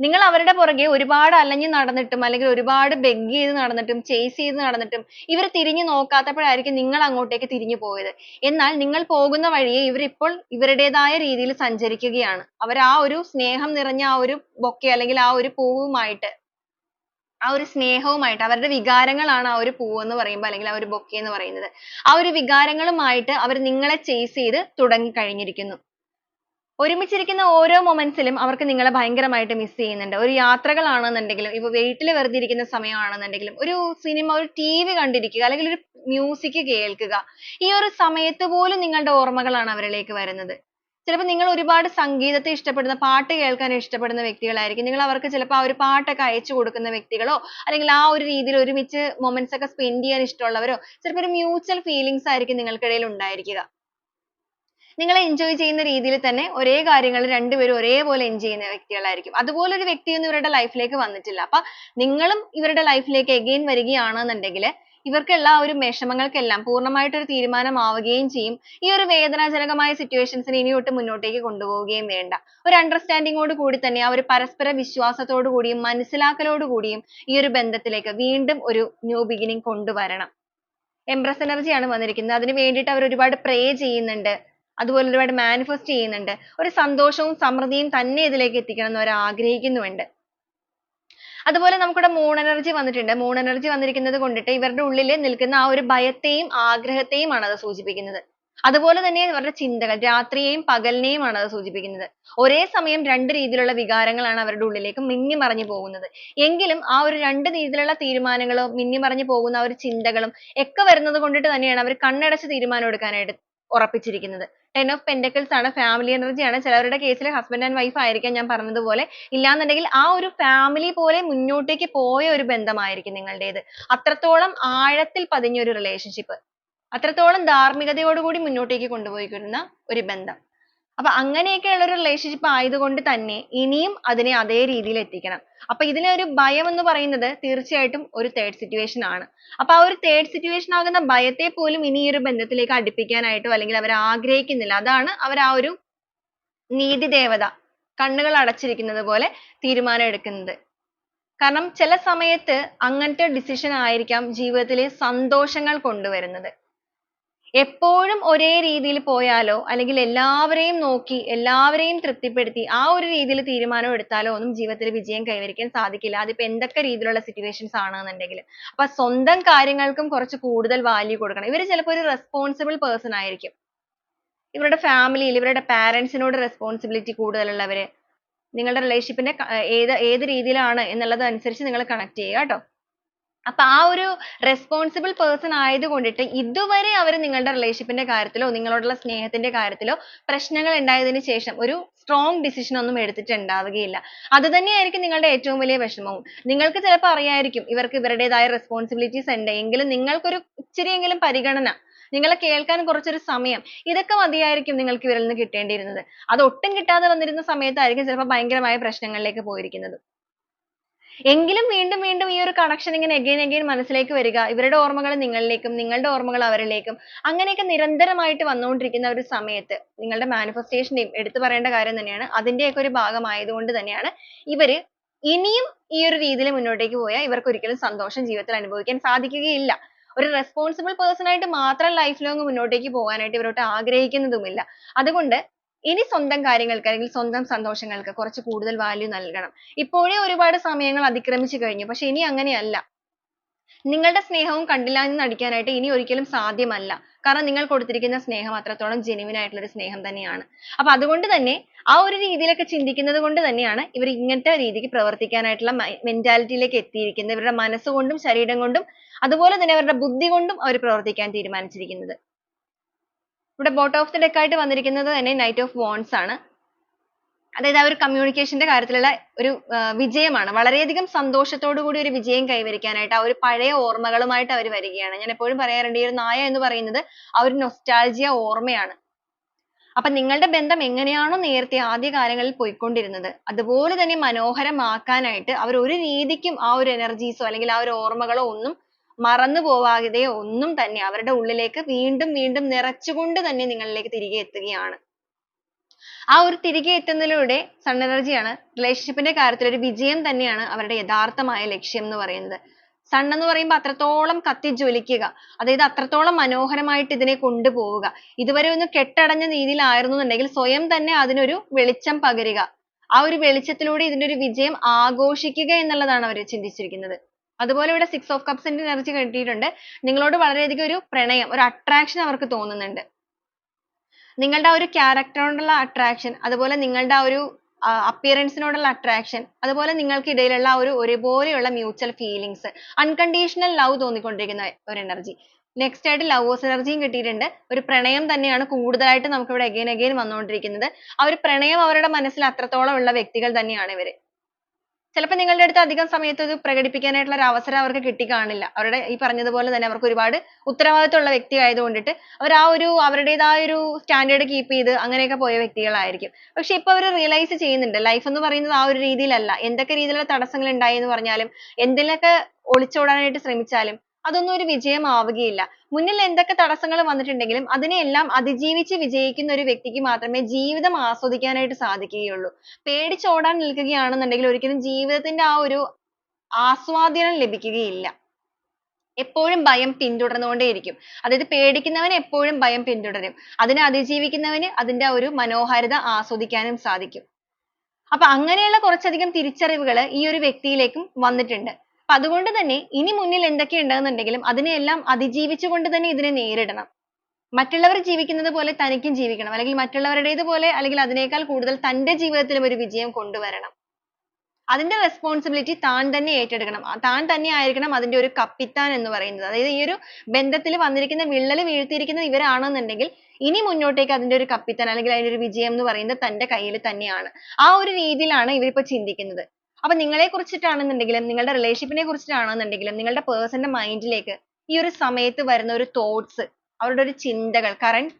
നിങ്ങൾ അവരുടെ പുറകെ ഒരുപാട് അലഞ്ഞു നടന്നിട്ടും അല്ലെങ്കിൽ ഒരുപാട് beg ചെയ്ത് നടന്നിട്ടും chase ചെയ്ത് നടന്നിട്ടും ഇവർ തിരിഞ്ഞു നോക്കാത്തപ്പോഴായിരിക്കും നിങ്ങൾ അങ്ങോട്ടേക്ക് തിരിഞ്ഞു പോയത്. എന്നാൽ നിങ്ങൾ പോകുന്ന വഴിയെ ഇവർ ഇപ്പോൾ ഇവരുടേതായ രീതിയിൽ സഞ്ചരിക്കുകയാണ്. അവർ ആ ഒരു സ്നേഹം നിറഞ്ഞ ആ ഒരു bouquet അല്ലെങ്കിൽ ആ ഒരു പൂവുമായിട്ട് ആ ഒരു സ്നേഹവുമായിട്ട് അവരുടെ വികാരങ്ങളാണ് ആ ഒരു പൂവ് എന്ന് പറയുമ്പോൾ അല്ലെങ്കിൽ ആ ഒരു bouquet എന്ന് പറയുന്നത്. ആ ഒരു വികാരങ്ങളുമായിട്ട് അവർ നിങ്ങളെ chase ചെയ്ത് തുടങ്ങി കഴിഞ്ഞിരിക്കുന്നു. ഒരുമിച്ചിരിക്കുന്ന ഓരോ moments ലും അവർക്ക് നിങ്ങളെ ഭയങ്കരമായിട്ട് miss ചെയ്യുന്നുണ്ട്. ഒരു യാത്രകളാണെന്നുണ്ടെങ്കിലും ഇപ്പൊ വീട്ടിൽ വെറുതെ ഇരിക്കുന്ന സമയമാണെന്നുണ്ടെങ്കിലും ഒരു സിനിമ ഒരു TV കണ്ടിരിക്കുക അല്ലെങ്കിൽ ഒരു music കേൾക്കുക ഈ ഒരു സമയത്ത് പോലും നിങ്ങളുടെ ഓർമ്മകളാണ് അവരിലേക്ക് വരുന്നത്. ചിലപ്പോൾ നിങ്ങൾ ഒരുപാട് സംഗീതത്തെ ഇഷ്ടപ്പെടുന്ന പാട്ട് കേൾക്കാൻ ഇഷ്ടപ്പെടുന്ന വ്യക്തികളായിരിക്കും. നിങ്ങൾ അവർക്ക് ചിലപ്പോൾ ആ ഒരു പാട്ടൊക്കെ അയച്ചു കൊടുക്കുന്ന വ്യക്തികളോ അല്ലെങ്കിൽ ആ ഒരു രീതിയിൽ ഒരുമിച്ച് moments ഒക്കെ spend ചെയ്യാൻ ഇഷ്ടമുള്ളവരോ ചിലപ്പോൾ ഒരു mutual feelings ആയിരിക്കും നിങ്ങൾക്കിടയിൽ ഉണ്ടായിരിക്കുക. നിങ്ങൾ enjoy ചെയ്യുന്ന രീതിയിൽ തന്നെ ഒരേ കാര്യങ്ങൾ രണ്ടുപേരും ഒരേപോലെ enjoy ചെയ്യുന്ന വ്യക്തികളായിരിക്കും. അതുപോലെ ഒരു വ്യക്തിയൊന്നും ഇവരുടെ life ലേക്ക് വന്നിട്ടില്ല. അപ്പോൾ നിങ്ങളും ഇവരുടെ life ലേക്ക് again വരികയാണെന്നുണ്ടെങ്കിൽ ഇവർക്കുള്ള ആ ഒരു വിഷമങ്ങൾക്കെല്ലാം പൂർണമായിട്ട് ഒരു തീരുമാനമാവുകയും ചെയ്യും. ഈ ഒരു വേദനാജനകമായ situations നെ ഇനി മുന്നോട്ടേക്ക് കൊണ്ടുപോവുകയും വേണ്ട. ഒരു understanding ഓട് കൂടി തന്നെ ആ ഒരു പരസ്പര വിശ്വാസത്തോടു കൂടിയും മനസ്സിലാക്കലോട് കൂടിയും ഈ ഒരു ബന്ധത്തിലേക്ക് വീണ്ടും ഒരു new beginning കൊണ്ടുവരണം. Empress energy ആണ് വന്നിരിക്കുന്നത്. അതിനു വേണ്ടിയിട്ട് അവർ ഒരുപാട് pray ചെയ്യുന്നുണ്ട്. അതുപോലെ ഒരുപാട് manifest ചെയ്യുന്നുണ്ട്. ഒരു സന്തോഷവും സമൃദ്ധിയും തന്നെ ഇതിലേക്ക് എത്തിക്കണം എന്ന് അവർ ആഗ്രഹിക്കുന്നുമുണ്ട്. അതുപോലെ നമുക്കിവിടെ moon energy വന്നിട്ടുണ്ട്. moon energy വന്നിരിക്കുന്നത് കൊണ്ടിട്ട് ഇവരുടെ ഉള്ളിൽ നിൽക്കുന്ന ആ ഒരു ഭയത്തെയും ആഗ്രഹത്തെയും ആണ് അത് സൂചിപ്പിക്കുന്നത്. അതുപോലെ തന്നെ അവരുടെ ചിന്തകൾ രാത്രിയെയും പകലിനെയും ആണ് അത് സൂചിപ്പിക്കുന്നത്. ഒരേ സമയം രണ്ട് രീതിയിലുള്ള വികാരങ്ങളാണ് അവരുടെ ഉള്ളിലേക്ക് മിന്നിമറഞ്ഞു പോകുന്നത്. എങ്കിലും ആ ഒരു രണ്ട് രീതിയിലുള്ള തീരുമാനങ്ങളും മിന്നിമറഞ്ഞു പോകുന്ന ആ ഒരു ചിന്തകളും ഒക്കെ വരുന്നത് കൊണ്ടിട്ട് തന്നെയാണ് അവർ കണ്ണടച്ച് തീരുമാനം എടുക്കാനായിട്ട് ഉറപ്പിച്ചിരിക്കുന്നത്. Ten ഓഫ് pentacles ആണ് energy ആണ്. ചിലവരുടെ കേസിൽ ഹസ്ബൻഡ് ആൻഡ് വൈഫ് ആയിരിക്കാം ഞാൻ പറഞ്ഞതുപോലെ. ഇല്ലാന്നുണ്ടെങ്കിൽ ആ ഒരു family പോലെ മുന്നോട്ടേക്ക് പോയ ഒരു ബന്ധമായിരിക്കും നിങ്ങളുടേത്. അത്രത്തോളം ആഴത്തിൽ പതിഞ്ഞ ഒരു relationship. അത്രത്തോളം ധാർമ്മികതയോട് കൂടി മുന്നോട്ടേക്ക് കൊണ്ടുപോയിക്കൊണ്ടിരുന്ന ഒരു ബന്ധം. അപ്പൊ അങ്ങനെയൊക്കെയുള്ള ഒരു relationship ആയതുകൊണ്ട് തന്നെ ഇനിയും അതിനെ അതേ രീതിയിൽ എത്തിക്കണം. അപ്പൊ ഇതിലെ ഒരു ഭയം എന്ന് പറയുന്നത് തീർച്ചയായിട്ടും ഒരു third situation ആണ്. അപ്പൊ ആ ഒരു third situation ആകുന്ന ഭയത്തെ പോലും ഇനി ഈ ഒരു ബന്ധത്തിലേക്ക് അടുപ്പിക്കാനായിട്ടോ അല്ലെങ്കിൽ അവർ ആഗ്രഹിക്കുന്നില്ല. അതാണ് അവർ ആ ഒരു നീതി ദേവത കണ്ണുകൾ അടച്ചിരിക്കുന്നത് പോലെ തീരുമാനം എടുക്കുന്നത്. കാരണം ചില സമയത്ത് അങ്ങനത്തെ decision ആയിരിക്കാം ജീവിതത്തിലെ സന്തോഷങ്ങൾ കൊണ്ടുവരുന്നത്. എപ്പോഴും ഒരേ രീതിയിൽ പോയാലോ അല്ലെങ്കിൽ എല്ലാവരെയും നോക്കി എല്ലാവരെയും തൃപ്തിപ്പെടുത്തി ആ ഒരു രീതിയിൽ തീരുമാനം എടുത്താലോ ഒന്നും ജീവിതത്തിൽ വിജയം കൈവരിക്കാൻ സാധിക്കില്ല. അതിപ്പോ എന്തൊക്കെ രീതിയിലുള്ള situations ആണെന്നുണ്ടെങ്കിൽ. അപ്പൊ സ്വന്തം കാര്യങ്ങൾക്കും കുറച്ച് കൂടുതൽ വാല്യൂ കൊടുക്കണം. ഇവർ ചിലപ്പോൾ ഒരു റെസ്പോൺസിബിൾ പേഴ്സൺ ആയിരിക്കും. ഇവരുടെ family യിൽ ഇവരുടെ parents റെസ്പോൺസിബിലിറ്റി കൂടുതലുള്ളവര് നിങ്ങളുടെ relationship ന്റെ ഏത് ഏത് രീതിയിലാണ് എന്നുള്ളത് അനുസരിച്ച് നിങ്ങൾ കണക്ട് ചെയ്യുക ട്ടോ അപ്പൊ ആ ഒരു responsible person ആയതുകൊണ്ടിട്ട് ഇതുവരെ അവർ നിങ്ങളുടെ relationship ന്റെ കാര്യത്തിലോ നിങ്ങളോടുള്ള സ്നേഹത്തിന്റെ കാര്യത്തിലോ പ്രശ്നങ്ങൾ ഉണ്ടായതിനു ശേഷം ഒരു സ്ട്രോങ് ഡിസിഷൻ ഒന്നും എടുത്തിട്ടുണ്ടാവുകയില്ല. അത് തന്നെയായിരിക്കും നിങ്ങളുടെ ഏറ്റവും വലിയ വിഷമവും. നിങ്ങൾക്ക് ചിലപ്പോൾ അറിയായിരിക്കും ഇവർക്ക് ഇവരുടേതായ റെസ്പോൺസിബിലിറ്റീസ് ഉണ്ട്. എങ്കിലും നിങ്ങൾക്കൊരു ഇച്ചിരിയെങ്കിലും പരിഗണന നിങ്ങളെ കേൾക്കാൻ കുറച്ചൊരു സമയം ഇതൊക്കെ മതിയായിരിക്കും നിങ്ങൾക്ക് ഇവരിൽ നിന്ന് കിട്ടേണ്ടിയിരുന്നത്. അത് ഒട്ടും കിട്ടാതെ വന്നിരുന്ന സമയത്തായിരിക്കും ചിലപ്പോൾ ഭയങ്കരമായ പ്രശ്നങ്ങളിലേക്ക് പോയിരിക്കുന്നത്. എങ്കിലും വീണ്ടും വീണ്ടും ഈ ഒരു കണക്ഷൻ ഇങ്ങനെ again again മനസ്സിലേക്ക് വരിക. ഇവരുടെ ഓർമ്മകൾ നിങ്ങളിലേക്കും നിങ്ങളുടെ ഓർമ്മകൾ അവരിലേക്കും അങ്ങനെയൊക്കെ നിരന്തരമായിട്ട് വന്നുകൊണ്ടിരിക്കുന്ന ഒരു സമയത്ത് നിങ്ങളുടെ manifestation ന്റെയും എടുത്തു പറയേണ്ട കാര്യം തന്നെയാണ്. അതിന്റെയൊക്കെ ഒരു ഭാഗമായതുകൊണ്ട് തന്നെയാണ് ഇവർ ഇനിയും ഈ ഒരു രീതിയിൽ മുന്നോട്ടേക്ക് പോയാൽ ഇവർക്ക് ഒരിക്കലും സന്തോഷം ജീവിതത്തിൽ അനുഭവിക്കാൻ സാധിക്കുകയില്ല. ഒരു responsible person ആയിട്ട് മാത്രം life long മുന്നോട്ടേക്ക് പോകാനായിട്ട് ഇവരോട്ട് ആഗ്രഹിക്കുന്നതുമില്ല. അതുകൊണ്ട് ഇനി സ്വന്തം കാര്യങ്ങൾക്ക് അല്ലെങ്കിൽ സ്വന്തം സന്തോഷങ്ങൾക്ക് കുറച്ച് കൂടുതൽ value നൽകണം. ഇപ്പോഴേ ഒരുപാട് സമയങ്ങൾ അതിക്രമിച്ചു കഴിഞ്ഞു. പക്ഷെ ഇനി അങ്ങനെയല്ല. നിങ്ങളുടെ സ്നേഹവും കണ്ടില്ല എന്ന് നടിക്കാനായിട്ട് ഇനി ഒരിക്കലും സാധ്യമല്ല. കാരണം നിങ്ങൾ കൊടുത്തിരിക്കുന്ന സ്നേഹം അത്രത്തോളം genuine ആയിട്ടുള്ള ഒരു സ്നേഹം തന്നെയാണ്. അപ്പൊ അതുകൊണ്ട് തന്നെ ആ ഒരു രീതിയിലൊക്കെ ചിന്തിക്കുന്നത് കൊണ്ട് തന്നെയാണ് ഇവർ ഇങ്ങനത്തെ രീതിക്ക് പ്രവർത്തിക്കാനായിട്ടുള്ള mentality യിലേക്ക് എത്തിയിരിക്കുന്നത്. ഇവരുടെ മനസ്സുകൊണ്ടും ശരീരം കൊണ്ടും അതുപോലെ തന്നെ അവരുടെ ബുദ്ധി കൊണ്ടും അവർ പ്രവർത്തിക്കാൻ തീരുമാനിച്ചിരിക്കുന്നത്. ഇവിടെ bottom of the deck ആയിട്ട് വന്നിരിക്കുന്നത് തന്നെ knight of wands ആണ്. അതായത് ആ ഒരു communication ന്റെ കാര്യത്തിലുള്ള ഒരു വിജയമാണ്. വളരെയധികം സന്തോഷത്തോടു കൂടി ഒരു വിജയം കൈവരിക്കാനായിട്ട് ആ ഒരു പഴയ ഓർമ്മകളുമായിട്ട് അവർ വരികയാണ്. ഞാൻ എപ്പോഴും പറയാറുണ്ട് ഈ ഒരു നായ എന്ന് പറയുന്നത് ആ ഒരു nostalgia ഓർമ്മയാണ്. അപ്പൊ നിങ്ങളുടെ ബന്ധം എങ്ങനെയാണോ നേരത്തെ ആദ്യ കാലങ്ങളിൽ പോയിക്കൊണ്ടിരുന്നത് അതുപോലെ തന്നെ മനോഹരമാക്കാനായിട്ട് അവർ ഒരു രീതിക്കും ആ ഒരു energies ഓ അല്ലെങ്കിൽ ആ ഒരു ഓർമ്മകളോ ഒന്നും മറന്നു പോവാതെ ഒന്നും തന്നെ അവരുടെ ഉള്ളിലേക്ക് വീണ്ടും വീണ്ടും നിറച്ചുകൊണ്ട് തന്നെ നിങ്ങളിലേക്ക് തിരികെ എത്തുകയാണ്. ആ ഒരു തിരികെ എത്തുന്നതിലൂടെ സൺ എനർജി ആണ് relationship ന്റെ കാര്യത്തിൽ ഒരു വിജയം തന്നെയാണ് അവരുടെ യഥാർത്ഥമായ ലക്ഷ്യം എന്ന് പറയുന്നത്. സൺ എന്ന് പറയുമ്പോൾ അത്രത്തോളം കത്തിജ്വലിക്കുക അതായത് അത്രത്തോളം മനോഹരമായിട്ട് ഇതിനെ കൊണ്ടുപോവുക. ഇതുവരെ ഒന്ന് കെട്ടടഞ്ഞ രീതിയിലായിരുന്നു എന്നുണ്ടെങ്കിൽ സ്വയം തന്നെ അതിനൊരു വെളിച്ചം പകരുക. ആ ഒരു വെളിച്ചത്തിലൂടെ ഇതിന്റെ ഒരു വിജയം ആഘോഷിക്കുക എന്നുള്ളതാണ് അവർ ചിന്തിച്ചിരിക്കുന്നത്. അതുപോലെ ഇവിടെ six of cups ന്റെ energy കിട്ടിയിട്ടുണ്ട്. നിങ്ങളോട് വളരെയധികം ഒരു പ്രണയം ഒരു attraction അവർക്ക് തോന്നുന്നുണ്ട്. നിങ്ങളുടെ ആ ഒരു character നോടുള്ള attraction അതുപോലെ നിങ്ങളുടെ ആ ഒരു appearance നോടുള്ള attraction അതുപോലെ നിങ്ങൾക്കിടയിലുള്ള ആ ഒരു ഒരുപോലെയുള്ള mutual feelings unconditional love തോന്നിക്കൊണ്ടിരിക്കുന്ന ഒരു energy. Next ആയിട്ട് lovers energy യും കിട്ടിയിട്ടുണ്ട്. ഒരു പ്രണയം തന്നെയാണ് കൂടുതലായിട്ട് നമുക്ക് ഇവിടെ again again വന്നുകൊണ്ടിരിക്കുന്നത്. ആ ഒരു പ്രണയം അവരുടെ മനസ്സിൽ അത്രത്തോളം ഉള്ള വ്യക്തികൾ തന്നെയാണ് ഇവർ. ചിലപ്പോൾ നിങ്ങളുടെ അടുത്ത് അധികം സമയത്ത് ഇത് പ്രകടിപ്പിക്കാനായിട്ടുള്ള ഒരു അവസരം അവർക്ക് കിട്ടിക്കാണില്ല. അവരുടെ ഈ പറഞ്ഞതുപോലെ തന്നെ അവർക്ക് ഒരുപാട് ഉത്തരവാദിത്തമുള്ള വ്യക്തി ആയതുകൊണ്ടിട്ട് അവർ ആ ഒരു അവരുടേതായ ഒരു സ്റ്റാൻഡേർഡ് കീപ്പ് ചെയ്ത് അങ്ങനെയൊക്കെ പോയ വ്യക്തികളായിരിക്കും. പക്ഷെ ഇപ്പൊ അവർ റിയലൈസ് ചെയ്യുന്നുണ്ട്. ലൈഫ് എന്ന് പറയുന്നത് ആ ഒരു രീതിയിലല്ല. എന്തൊക്കെ രീതിയിലുള്ള തടസ്സങ്ങൾ ഉണ്ടായി എന്ന് പറഞ്ഞാലും എന്തിലൊക്കെ ഒളിച്ചോടാനായിട്ട് ശ്രമിച്ചാലും അതൊന്നും ഒരു വിജയമാവുകയില്ല. മുന്നിൽ എന്തൊക്കെ തടസ്സങ്ങൾ വന്നിട്ടുണ്ടെങ്കിലും അതിനെയെല്ലാം അതിജീവിച്ച് വിജയിക്കുന്ന ഒരു വ്യക്തിക്ക് മാത്രമേ ജീവിതം ആസ്വദിക്കാനായിട്ട് സാധിക്കുകയുള്ളൂ. പേടിച്ചോടാൻ നിൽക്കുകയാണെന്നുണ്ടെങ്കിൽ ഒരിക്കലും ജീവിതത്തിന്റെ ആ ഒരു ആസ്വാദനം ലഭിക്കുകയില്ല. എപ്പോഴും ഭയം പിന്തുടർന്നുകൊണ്ടേയിരിക്കും. അതായത് പേടിക്കുന്നവന് എപ്പോഴും ഭയം പിന്തുടരും. അതിനെ അതിജീവിക്കുന്നവന് അതിന്റെ ആ ഒരു മനോഹാരിത ആസ്വദിക്കാനും സാധിക്കും. അപ്പൊ അങ്ങനെയുള്ള കുറച്ചധികം തിരിച്ചറിവുകൾ ഈ ഒരു വ്യക്തിയിലേക്കും വന്നിട്ടുണ്ട്. അപ്പൊ അതുകൊണ്ട് തന്നെ ഇനി മുന്നിൽ എന്തൊക്കെ ഉണ്ടെന്നുണ്ടെങ്കിലും അതിനെയെല്ലാം അതിജീവിച്ചുകൊണ്ട് തന്നെ ഇതിനെ നേരിടണം. മറ്റുള്ളവർ ജീവിക്കുന്നത് പോലെ തനിക്കും ജീവിക്കണം. അല്ലെങ്കിൽ മറ്റുള്ളവരുടേത് പോലെ അല്ലെങ്കിൽ അതിനേക്കാൾ കൂടുതൽ തന്റെ ജീവിതത്തിലും ഒരു വിജയം കൊണ്ടുവരണം. അതിന്റെ responsibility താൻ തന്നെ ഏറ്റെടുക്കണം. താൻ തന്നെ ആയിരിക്കണം അതിന്റെ ഒരു കപ്പിത്താൻ എന്ന് പറയുന്നത്. അതായത് ഈ ഒരു ബന്ധത്തിൽ വന്നിരിക്കുന്ന വിള്ളൽ വീഴ്ത്തിയിരിക്കുന്നത് ഇവരാണെന്നുണ്ടെങ്കിൽ ഇനി മുന്നോട്ടേക്ക് അതിന്റെ ഒരു കപ്പിത്താൻ അല്ലെങ്കിൽ അതിന്റെ ഒരു വിജയം എന്ന് പറയുന്നത് തന്റെ കയ്യിൽ തന്നെയാണ്. ആ ഒരു രീതിയിലാണ് ഇവരിപ്പോ ചിന്തിക്കുന്നത്. അപ്പൊ നിങ്ങളെ കുറിച്ചിട്ടാണെന്നുണ്ടെങ്കിലും നിങ്ങളുടെ relationship നെ കുറിച്ചിട്ടാണെന്നുണ്ടെങ്കിലും നിങ്ങളുടെ person ന്റെ mind ലേക്ക് ഈ ഒരു സമയത്ത് വരുന്ന ഒരു thoughts അവരുടെ ഒരു ചിന്തകൾ current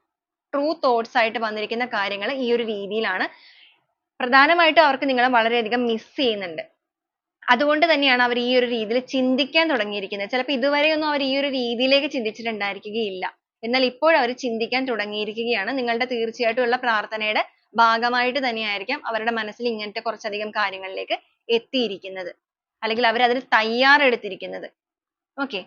true thoughts ആയിട്ട് വന്നിരിക്കുന്ന കാര്യങ്ങൾ ഈ ഒരു രീതിയിലാണ് പ്രധാനമായിട്ടും അവർക്ക് നിങ്ങളെ വളരെയധികം miss ചെയ്യുന്നുണ്ട്. അതുകൊണ്ട് തന്നെയാണ് അവർ ഈ ഒരു രീതിയിൽ ചിന്തിക്കാൻ തുടങ്ങിയിരിക്കുന്നത്. ചിലപ്പോൾ ഇതുവരെയൊന്നും അവർ ഈ ഒരു രീതിയിലേക്ക് ചിന്തിച്ചിട്ടുണ്ടായിരിക്കുകയില്ല. എന്നാൽ ഇപ്പോൾ അവർ ചിന്തിക്കാൻ തുടങ്ങിയിരിക്കുകയാണ്. നിങ്ങളുടെ തീർച്ചയായിട്ടും ഉള്ള പ്രാർത്ഥനയുടെ ഭാഗമായിട്ട് തന്നെയായിരിക്കാം അവരുടെ മനസ്സിൽ ഇങ്ങനത്തെ കുറച്ചധികം കാര്യങ്ങളിലേക്ക് എത്തിയിരിക്കുന്നത്. അല്ലെങ്കിൽ അവർ അതിന് തയ്യാറെടുത്തിരിക്കുന്നത്. Okay.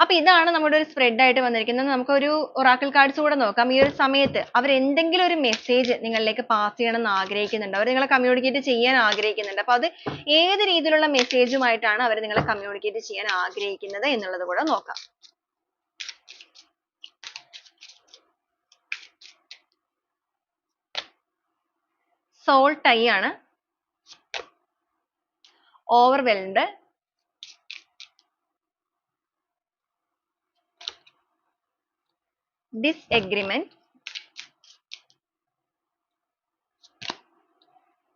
അപ്പൊ ഇതാണ് നമ്മുടെ ഒരു spread ആയിട്ട് വന്നിരിക്കുന്നത്. നമുക്ക് ഒരു oracle cards കൂടെ നോക്കാം. ഈ ഒരു സമയത്ത് അവർ എന്തെങ്കിലും ഒരു message നിങ്ങളിലേക്ക് pass ചെയ്യണം എന്ന് ആഗ്രഹിക്കുന്നുണ്ട്. അവർ നിങ്ങളെ communicate ചെയ്യാൻ ആഗ്രഹിക്കുന്നുണ്ട്. അപ്പൊ അത് ഏത് രീതിയിലുള്ള message ഉമായിട്ടാണ് അവർ നിങ്ങളെ communicate ചെയ്യാൻ ആഗ്രഹിക്കുന്നത് എന്നുള്ളത് കൂടെ നോക്കാം. Soul tie ആണ്. Overwhelmed. Disagreement.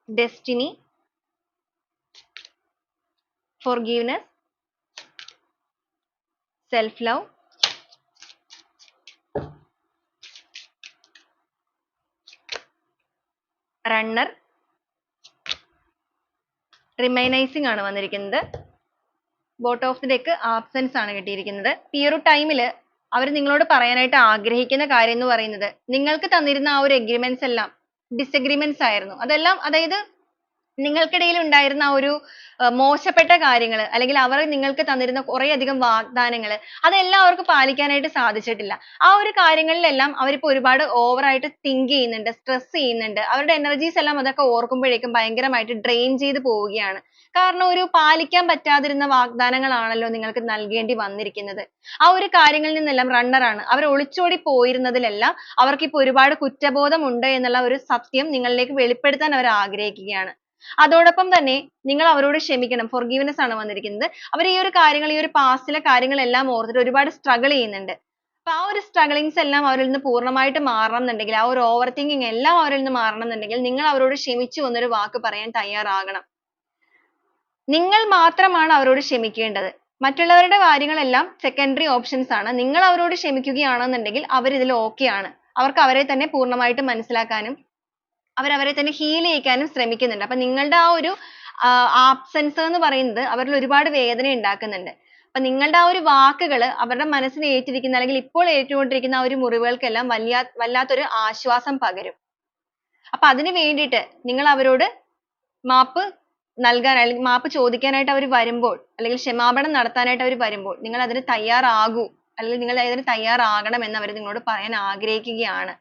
Destiny, forgiveness, self-love, runner, reminiscing ആണ് വന്നിരിക്കുന്നത്. Bottom of the deck absence ആണ് കിട്ടിയിരിക്കുന്നത്. ഈ ഒരു ടൈമിൽ അവർ നിങ്ങളോട് പറയാനായിട്ട് ആഗ്രഹിക്കുന്ന കാര്യം എന്ന് പറയുന്നത് നിങ്ങൾക്ക് തന്നിരുന്ന ആ ഒരു എഗ്രിമെന്റ്സ് എല്ലാം ഡിസഗ്രിമെന്റ്സ് ആയിരുന്നു. അതെല്ലാം അതായത് നിങ്ങൾക്കിടയിൽ ഉണ്ടായിരുന്ന ആ ഒരു മോശപ്പെട്ട കാര്യങ്ങൾ അല്ലെങ്കിൽ അവർ നിങ്ങൾക്ക് തന്നിരുന്ന കുറേ അധികം വാഗ്ദാനങ്ങൾ അതെല്ലാം അവർക്ക് പാലിക്കാനായിട്ട് സാധിച്ചിട്ടില്ല. ആ ഒരു കാര്യങ്ങളിലെല്ലാം ഇപ്പോൾ ഒരുപാട് over ആയിട്ട് think ചെയ്യുന്നുണ്ട് stress ചെയ്യുന്നുണ്ട്. അവരുടെ energies എല്ലാം അതൊക്കെ ഓർക്കുമ്പോഴേക്കും ഭയങ്കരമായിട്ട് drain ചെയ്ത് പോവുകയാണ്. കാരണം ഒരു പാലിക്കാൻ പറ്റാതിരുന്ന വാഗ്ദാനങ്ങളാണല്ലോ നിങ്ങൾക്ക് നൽകേണ്ടി വന്നിരിക്കുന്നത്. ആ ഒരു കാര്യങ്ങളിൽ നിന്നെല്ലാം runner ആണ്. അവർ ഒളിച്ചോടി പോയിരുന്നതിലെല്ലാം അവർക്ക് ഇപ്പോൾ ഒരുപാട് കുറ്റബോധം ഉണ്ട് എന്നുള്ള ഒരു സത്യം നിങ്ങളിലേക്ക് വെളിപ്പെടുത്താൻ അവർ ആഗ്രഹിക്കുകയാണ്. അതോടൊപ്പം തന്നെ നിങ്ങൾ അവരോട് ക്ഷമിക്കണം. forgiveness ആണ് വന്നിരിക്കുന്നത്. അവർ ഈ ഒരു കാര്യങ്ങൾ ഈ ഒരു past ലെ കാര്യങ്ങളെല്ലാം ഓർത്തിട്ട് ഒരുപാട് struggle ചെയ്യുന്നുണ്ട്. അപ്പൊ ആ ഒരു strugglings എല്ലാം അവരിൽ നിന്ന് പൂർണമായിട്ട് മാറണം എന്നുണ്ടെങ്കിൽ ആ ഒരു over thinking എല്ലാം അവരിൽ നിന്ന് മാറണം എന്നുണ്ടെങ്കിൽ നിങ്ങൾ അവരോട് ക്ഷമിച്ചു എന്നൊരു വാക്ക് പറയാൻ തയ്യാറാകണം. നിങ്ങൾ മാത്രമാണ് അവരോട് ക്ഷമിക്കേണ്ടത്. മറ്റുള്ളവരുടെ കാര്യങ്ങളെല്ലാം secondary options ആണ്. നിങ്ങൾ അവരോട് ക്ഷമിക്കുകയാണെന്നുണ്ടെങ്കിൽ അവർ ഇതിൽ okay ആണ്. അവർക്ക് അവരെ തന്നെ പൂർണമായിട്ട് മനസ്സിലാക്കാനും അവർ അവരെ തന്നെ heal ചെയ്യിക്കാനും ശ്രമിക്കുന്നുണ്ട്. അപ്പോൾ നിങ്ങളുടെ ആ ഒരു absence എന്ന് പറയുന്നത് അവരിൽ ഒരുപാട് വേദന ഉണ്ടാക്കുന്നുണ്ട്. അപ്പോൾ നിങ്ങളുടെ ആ ഒരു വാക്കുകൾ അവരുടെ മനസ്സിൽ ഏറ്റിരിക്കുന്ന അല്ലെങ്കിൽ ഇപ്പോൾ ഏറ്റുകൊണ്ടിരിക്കുന്ന ആ ഒരു മുറിവുകൾക്കെല്ലാം വല്ലാത്തൊരു ആശ്വാസം പകരും. അപ്പോൾ അതിനു വേണ്ടിയിട്ട് നിങ്ങൾ അവരോട് മാപ്പ് നൽകാൻ അല്ലെങ്കിൽ മാപ്പ് ചോദിക്കാനായിട്ട് അവർ വരുമ്പോൾ അല്ലെങ്കിൽ ക്ഷമാപണം നടത്താനായിട്ട് അവർ വരുമ്പോൾ നിങ്ങൾ അതിന് തയ്യാറാകൂ. അല്ലെങ്കിൽ നിങ്ങൾ അതിന് തയ്യാറാകണം എന്ന് അവർ നിങ്ങളോട് പറയാൻ ആഗ്രഹിക്കുകയാണ്.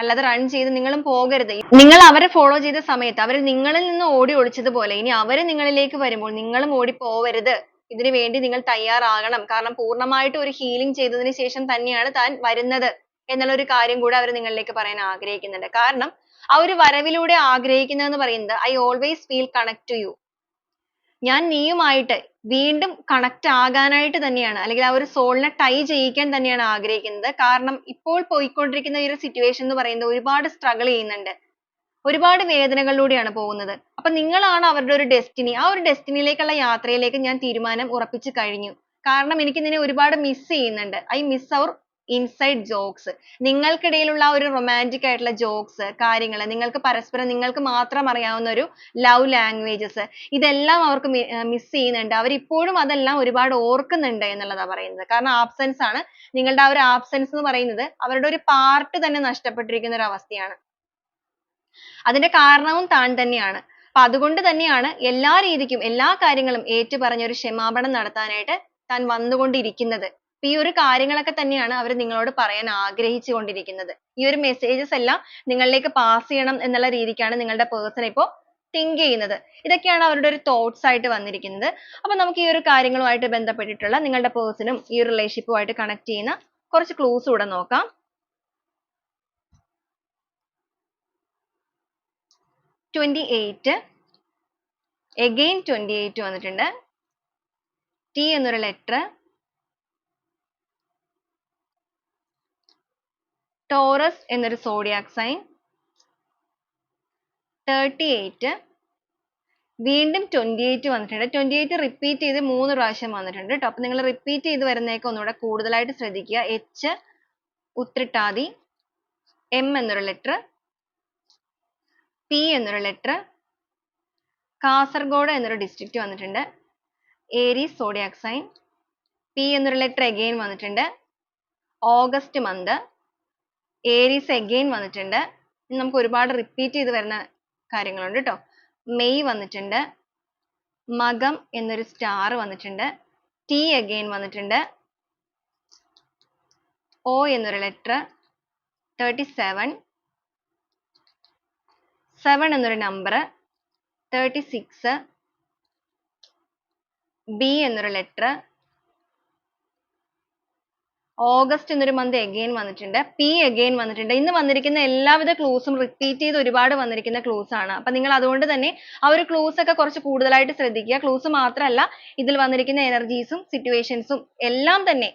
അല്ലാതെ റൺ ചെയ്ത് നിങ്ങളും പോകരുത്. നിങ്ങൾ അവരെ ഫോളോ ചെയ്ത സമയത്ത് അവർ നിങ്ങളിൽ നിന്ന് ഓടി ഒളിച്ചതുപോലെ ഇനി അവർ നിങ്ങളിലേക്ക് വരുമ്പോൾ നിങ്ങളും ഓടി പോവരുത്. ഇതിനു വേണ്ടി നിങ്ങൾ തയ്യാറാകണം. കാരണം പൂർണമായിട്ട് ഒരു ഹീലിംഗ് ചെയ്തതിന് ശേഷം തന്നെയാണ് താൻ വരുന്നത് എന്നുള്ള ഒരു കാര്യം കൂടെ അവർ നിങ്ങളിലേക്ക് പറയാൻ ആഗ്രഹിക്കുന്നുണ്ട്. കാരണം ആ ഒരു വരവിലൂടെ ആഗ്രഹിക്കുന്നതെന്ന് പറയുന്നത് I always feel connect to you ഞാൻ നീയുമായിട്ട് വീണ്ടും connect ആകാനായിട്ട് തന്നെയാണ്. അല്ലെങ്കിൽ ആ ഒരു soul നെ tie ചെയ്യിക്കാൻ തന്നെയാണ് ആഗ്രഹിക്കുന്നത്. കാരണം ഇപ്പോൾ പോയിക്കൊണ്ടിരിക്കുന്ന ഈ ഒരു situation എന്ന് പറയുന്നത് ഒരുപാട് struggle ചെയ്യുന്നുണ്ട്. ഒരുപാട് വേദനകളിലൂടെയാണ് പോകുന്നത്. അപ്പൊ നിങ്ങളാണ് അവരുടെ ഒരു destiny. ആ ഒരു destiny യാത്രയിലേക്ക് ഞാൻ തീരുമാനം ഉറപ്പിച്ചു കഴിഞ്ഞു. കാരണം എനിക്ക് നിന്നെ ഒരുപാട് miss ചെയ്യുന്നുണ്ട്. I miss our inside jokes. നിങ്ങൾക്കിടയിലുള്ള ഒരു romantic ആയിട്ടുള്ള jokes കാര്യങ്ങൾ നിങ്ങൾക്ക് പരസ്പരം നിങ്ങൾക്ക് മാത്രം അറിയാവുന്ന ഒരു love languages ഇതെല്ലാം അവർക്ക് miss ചെയ്യുന്നുണ്ട്. അവർ ഇപ്പോഴും അതെല്ലാം ഒരുപാട് ഓർക്കുന്നുണ്ട് എന്നുള്ളതാ പറയുന്നത്. കാരണം absence ആണ്. നിങ്ങളുടെ ആ ഒരു absence എന്ന് പറയുന്നത് അവരുടെ ഒരു part തന്നെ നഷ്ടപ്പെട്ടിരിക്കുന്ന ഒരു അവസ്ഥയാണ്. അതിന്റെ കാരണവും താൻ തന്നെയാണ്. അപ്പൊ അതുകൊണ്ട് തന്നെയാണ് എല്ലാ രീതിക്കും എല്ലാ കാര്യങ്ങളും ഏറ്റുപറഞ്ഞ ഒരു ക്ഷമാപണം നടത്താനായിട്ട് താൻ വന്നുകൊണ്ടിരിക്കുന്നത്. ഈ ഒരു കാര്യങ്ങളൊക്കെ തന്നെയാണ് അവർ നിങ്ങളോട് പറയാൻ ആഗ്രഹിച്ചു കൊണ്ടിരിക്കുന്നത്. ഈ ഒരു messages എല്ലാം നിങ്ങളിലേക്ക് pass ചെയ്യണം എന്നുള്ള രീതിക്കാണ് നിങ്ങളുടെ person ഇപ്പോൾ think ചെയ്യുന്നത്. ഇതൊക്കെയാണ് അവരുടെ ഒരു thoughts ആയിട്ട് വന്നിരിക്കുന്നത്. അപ്പൊ നമുക്ക് ഈ ഒരു കാര്യങ്ങളുമായിട്ട് ബന്ധപ്പെട്ടിട്ടുള്ള നിങ്ങളുടെ person ഉം ഈ ഒരു relationship ആയിട്ട് connect ചെയ്യുന്ന കുറച്ച് clues കൂടെ നോക്കാം. twenty eight again twenty eight വന്നിട്ടുണ്ട്. T എന്നൊരു letter. ടോറസ് എന്നൊരു സോഡിയാക് സൈൻ തേർട്ടി എയ്റ്റ് വീണ്ടും ട്വന്റി എയ്റ്റ് വന്നിട്ടുണ്ട്. ട്വന്റി എയ്റ്റ് റിപ്പീറ്റ് ചെയ്ത് മൂന്ന് പ്രാവശ്യം വന്നിട്ടുണ്ട് കേട്ടോ അപ്പൊ നിങ്ങൾ റിപ്പീറ്റ് ചെയ്ത് വരുന്നേക്ക് ഒന്നുകൂടെ കൂടുതലായിട്ട് ശ്രദ്ധിക്കുക. എച്ച് ഉത്രിട്ടാതി. എം എന്നൊരു ലെറ്റർ പി എന്നൊരു ലെറ്റർ കാസർഗോഡ് എന്നൊരു ഡിസ്ട്രിക്റ്റ് വന്നിട്ടുണ്ട്. ഏരീസ് സോഡിയാക് സൈൻ പി എന്നൊരു ലെറ്റർ അഗെയിൻ വന്നിട്ടുണ്ട്. ഓഗസ്റ്റ് മന്ത് ഏരീസ് എഗെയിൻ വന്നിട്ടുണ്ട്. നമുക്ക് ഒരുപാട് റിപ്പീറ്റ് ചെയ്ത് വരുന്ന കാര്യങ്ങളുണ്ട് കേട്ടോ മെയ് വന്നിട്ടുണ്ട്. മകം എന്നൊരു സ്റ്റാർ വന്നിട്ടുണ്ട്. ടി എഗെയിൻ വന്നിട്ടുണ്ട്. ഒ എന്നൊരു ലെറ്റർ തേർട്ടി സെവൻ സെവൻ എന്നൊരു നമ്പർ തേർട്ടി സിക്സ് ബി എന്നൊരു ലെറ്റർ ഓഗസ്റ്റ് എന്നൊരു മന്ത് again വന്നിട്ടുണ്ട്. പി again വന്നിട്ടുണ്ട്. ഇന്ന് വന്നിരിക്കുന്ന എല്ലാവിധ ക്ലൂസും റിപ്പീറ്റ് ചെയ്ത് ഒരുപാട് വന്നിരിക്കുന്ന ക്ലൂസ് ആണ്. അപ്പൊ നിങ്ങൾ അതുകൊണ്ട് തന്നെ ആ ഒരു ക്ലൂസ് ഒക്കെ കുറച്ച് കൂടുതലായിട്ട് ശ്രദ്ധിക്കുക. ക്ലൂസ് മാത്രമല്ല ഇതിൽ വന്നിരിക്കുന്ന എനർജീസും സിറ്റുവേഷൻസും എല്ലാം തന്നെ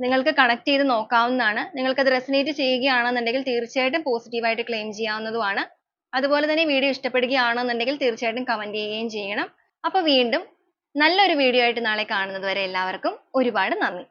നിങ്ങൾക്ക് കണക്ട് ചെയ്ത് നോക്കാവുന്നതാണ്. നിങ്ങൾക്ക് അത് റെസിനേറ്റ് ചെയ്യുകയാണെന്നുണ്ടെങ്കിൽ തീർച്ചയായിട്ടും പോസിറ്റീവായിട്ട് ക്ലെയിം ചെയ്യാവുന്നതുമാണ്. അതുപോലെ തന്നെ വീഡിയോ ഇഷ്ടപ്പെടുകയാണെന്നുണ്ടെങ്കിൽ തീർച്ചയായിട്ടും കമന്റ് ചെയ്യുകയും ചെയ്യണം. അപ്പോൾ വീണ്ടും നല്ലൊരു വീഡിയോ ആയിട്ട് നാളെ കാണുന്നത് വരെ എല്ലാവർക്കും ഒരുപാട് നന്ദി.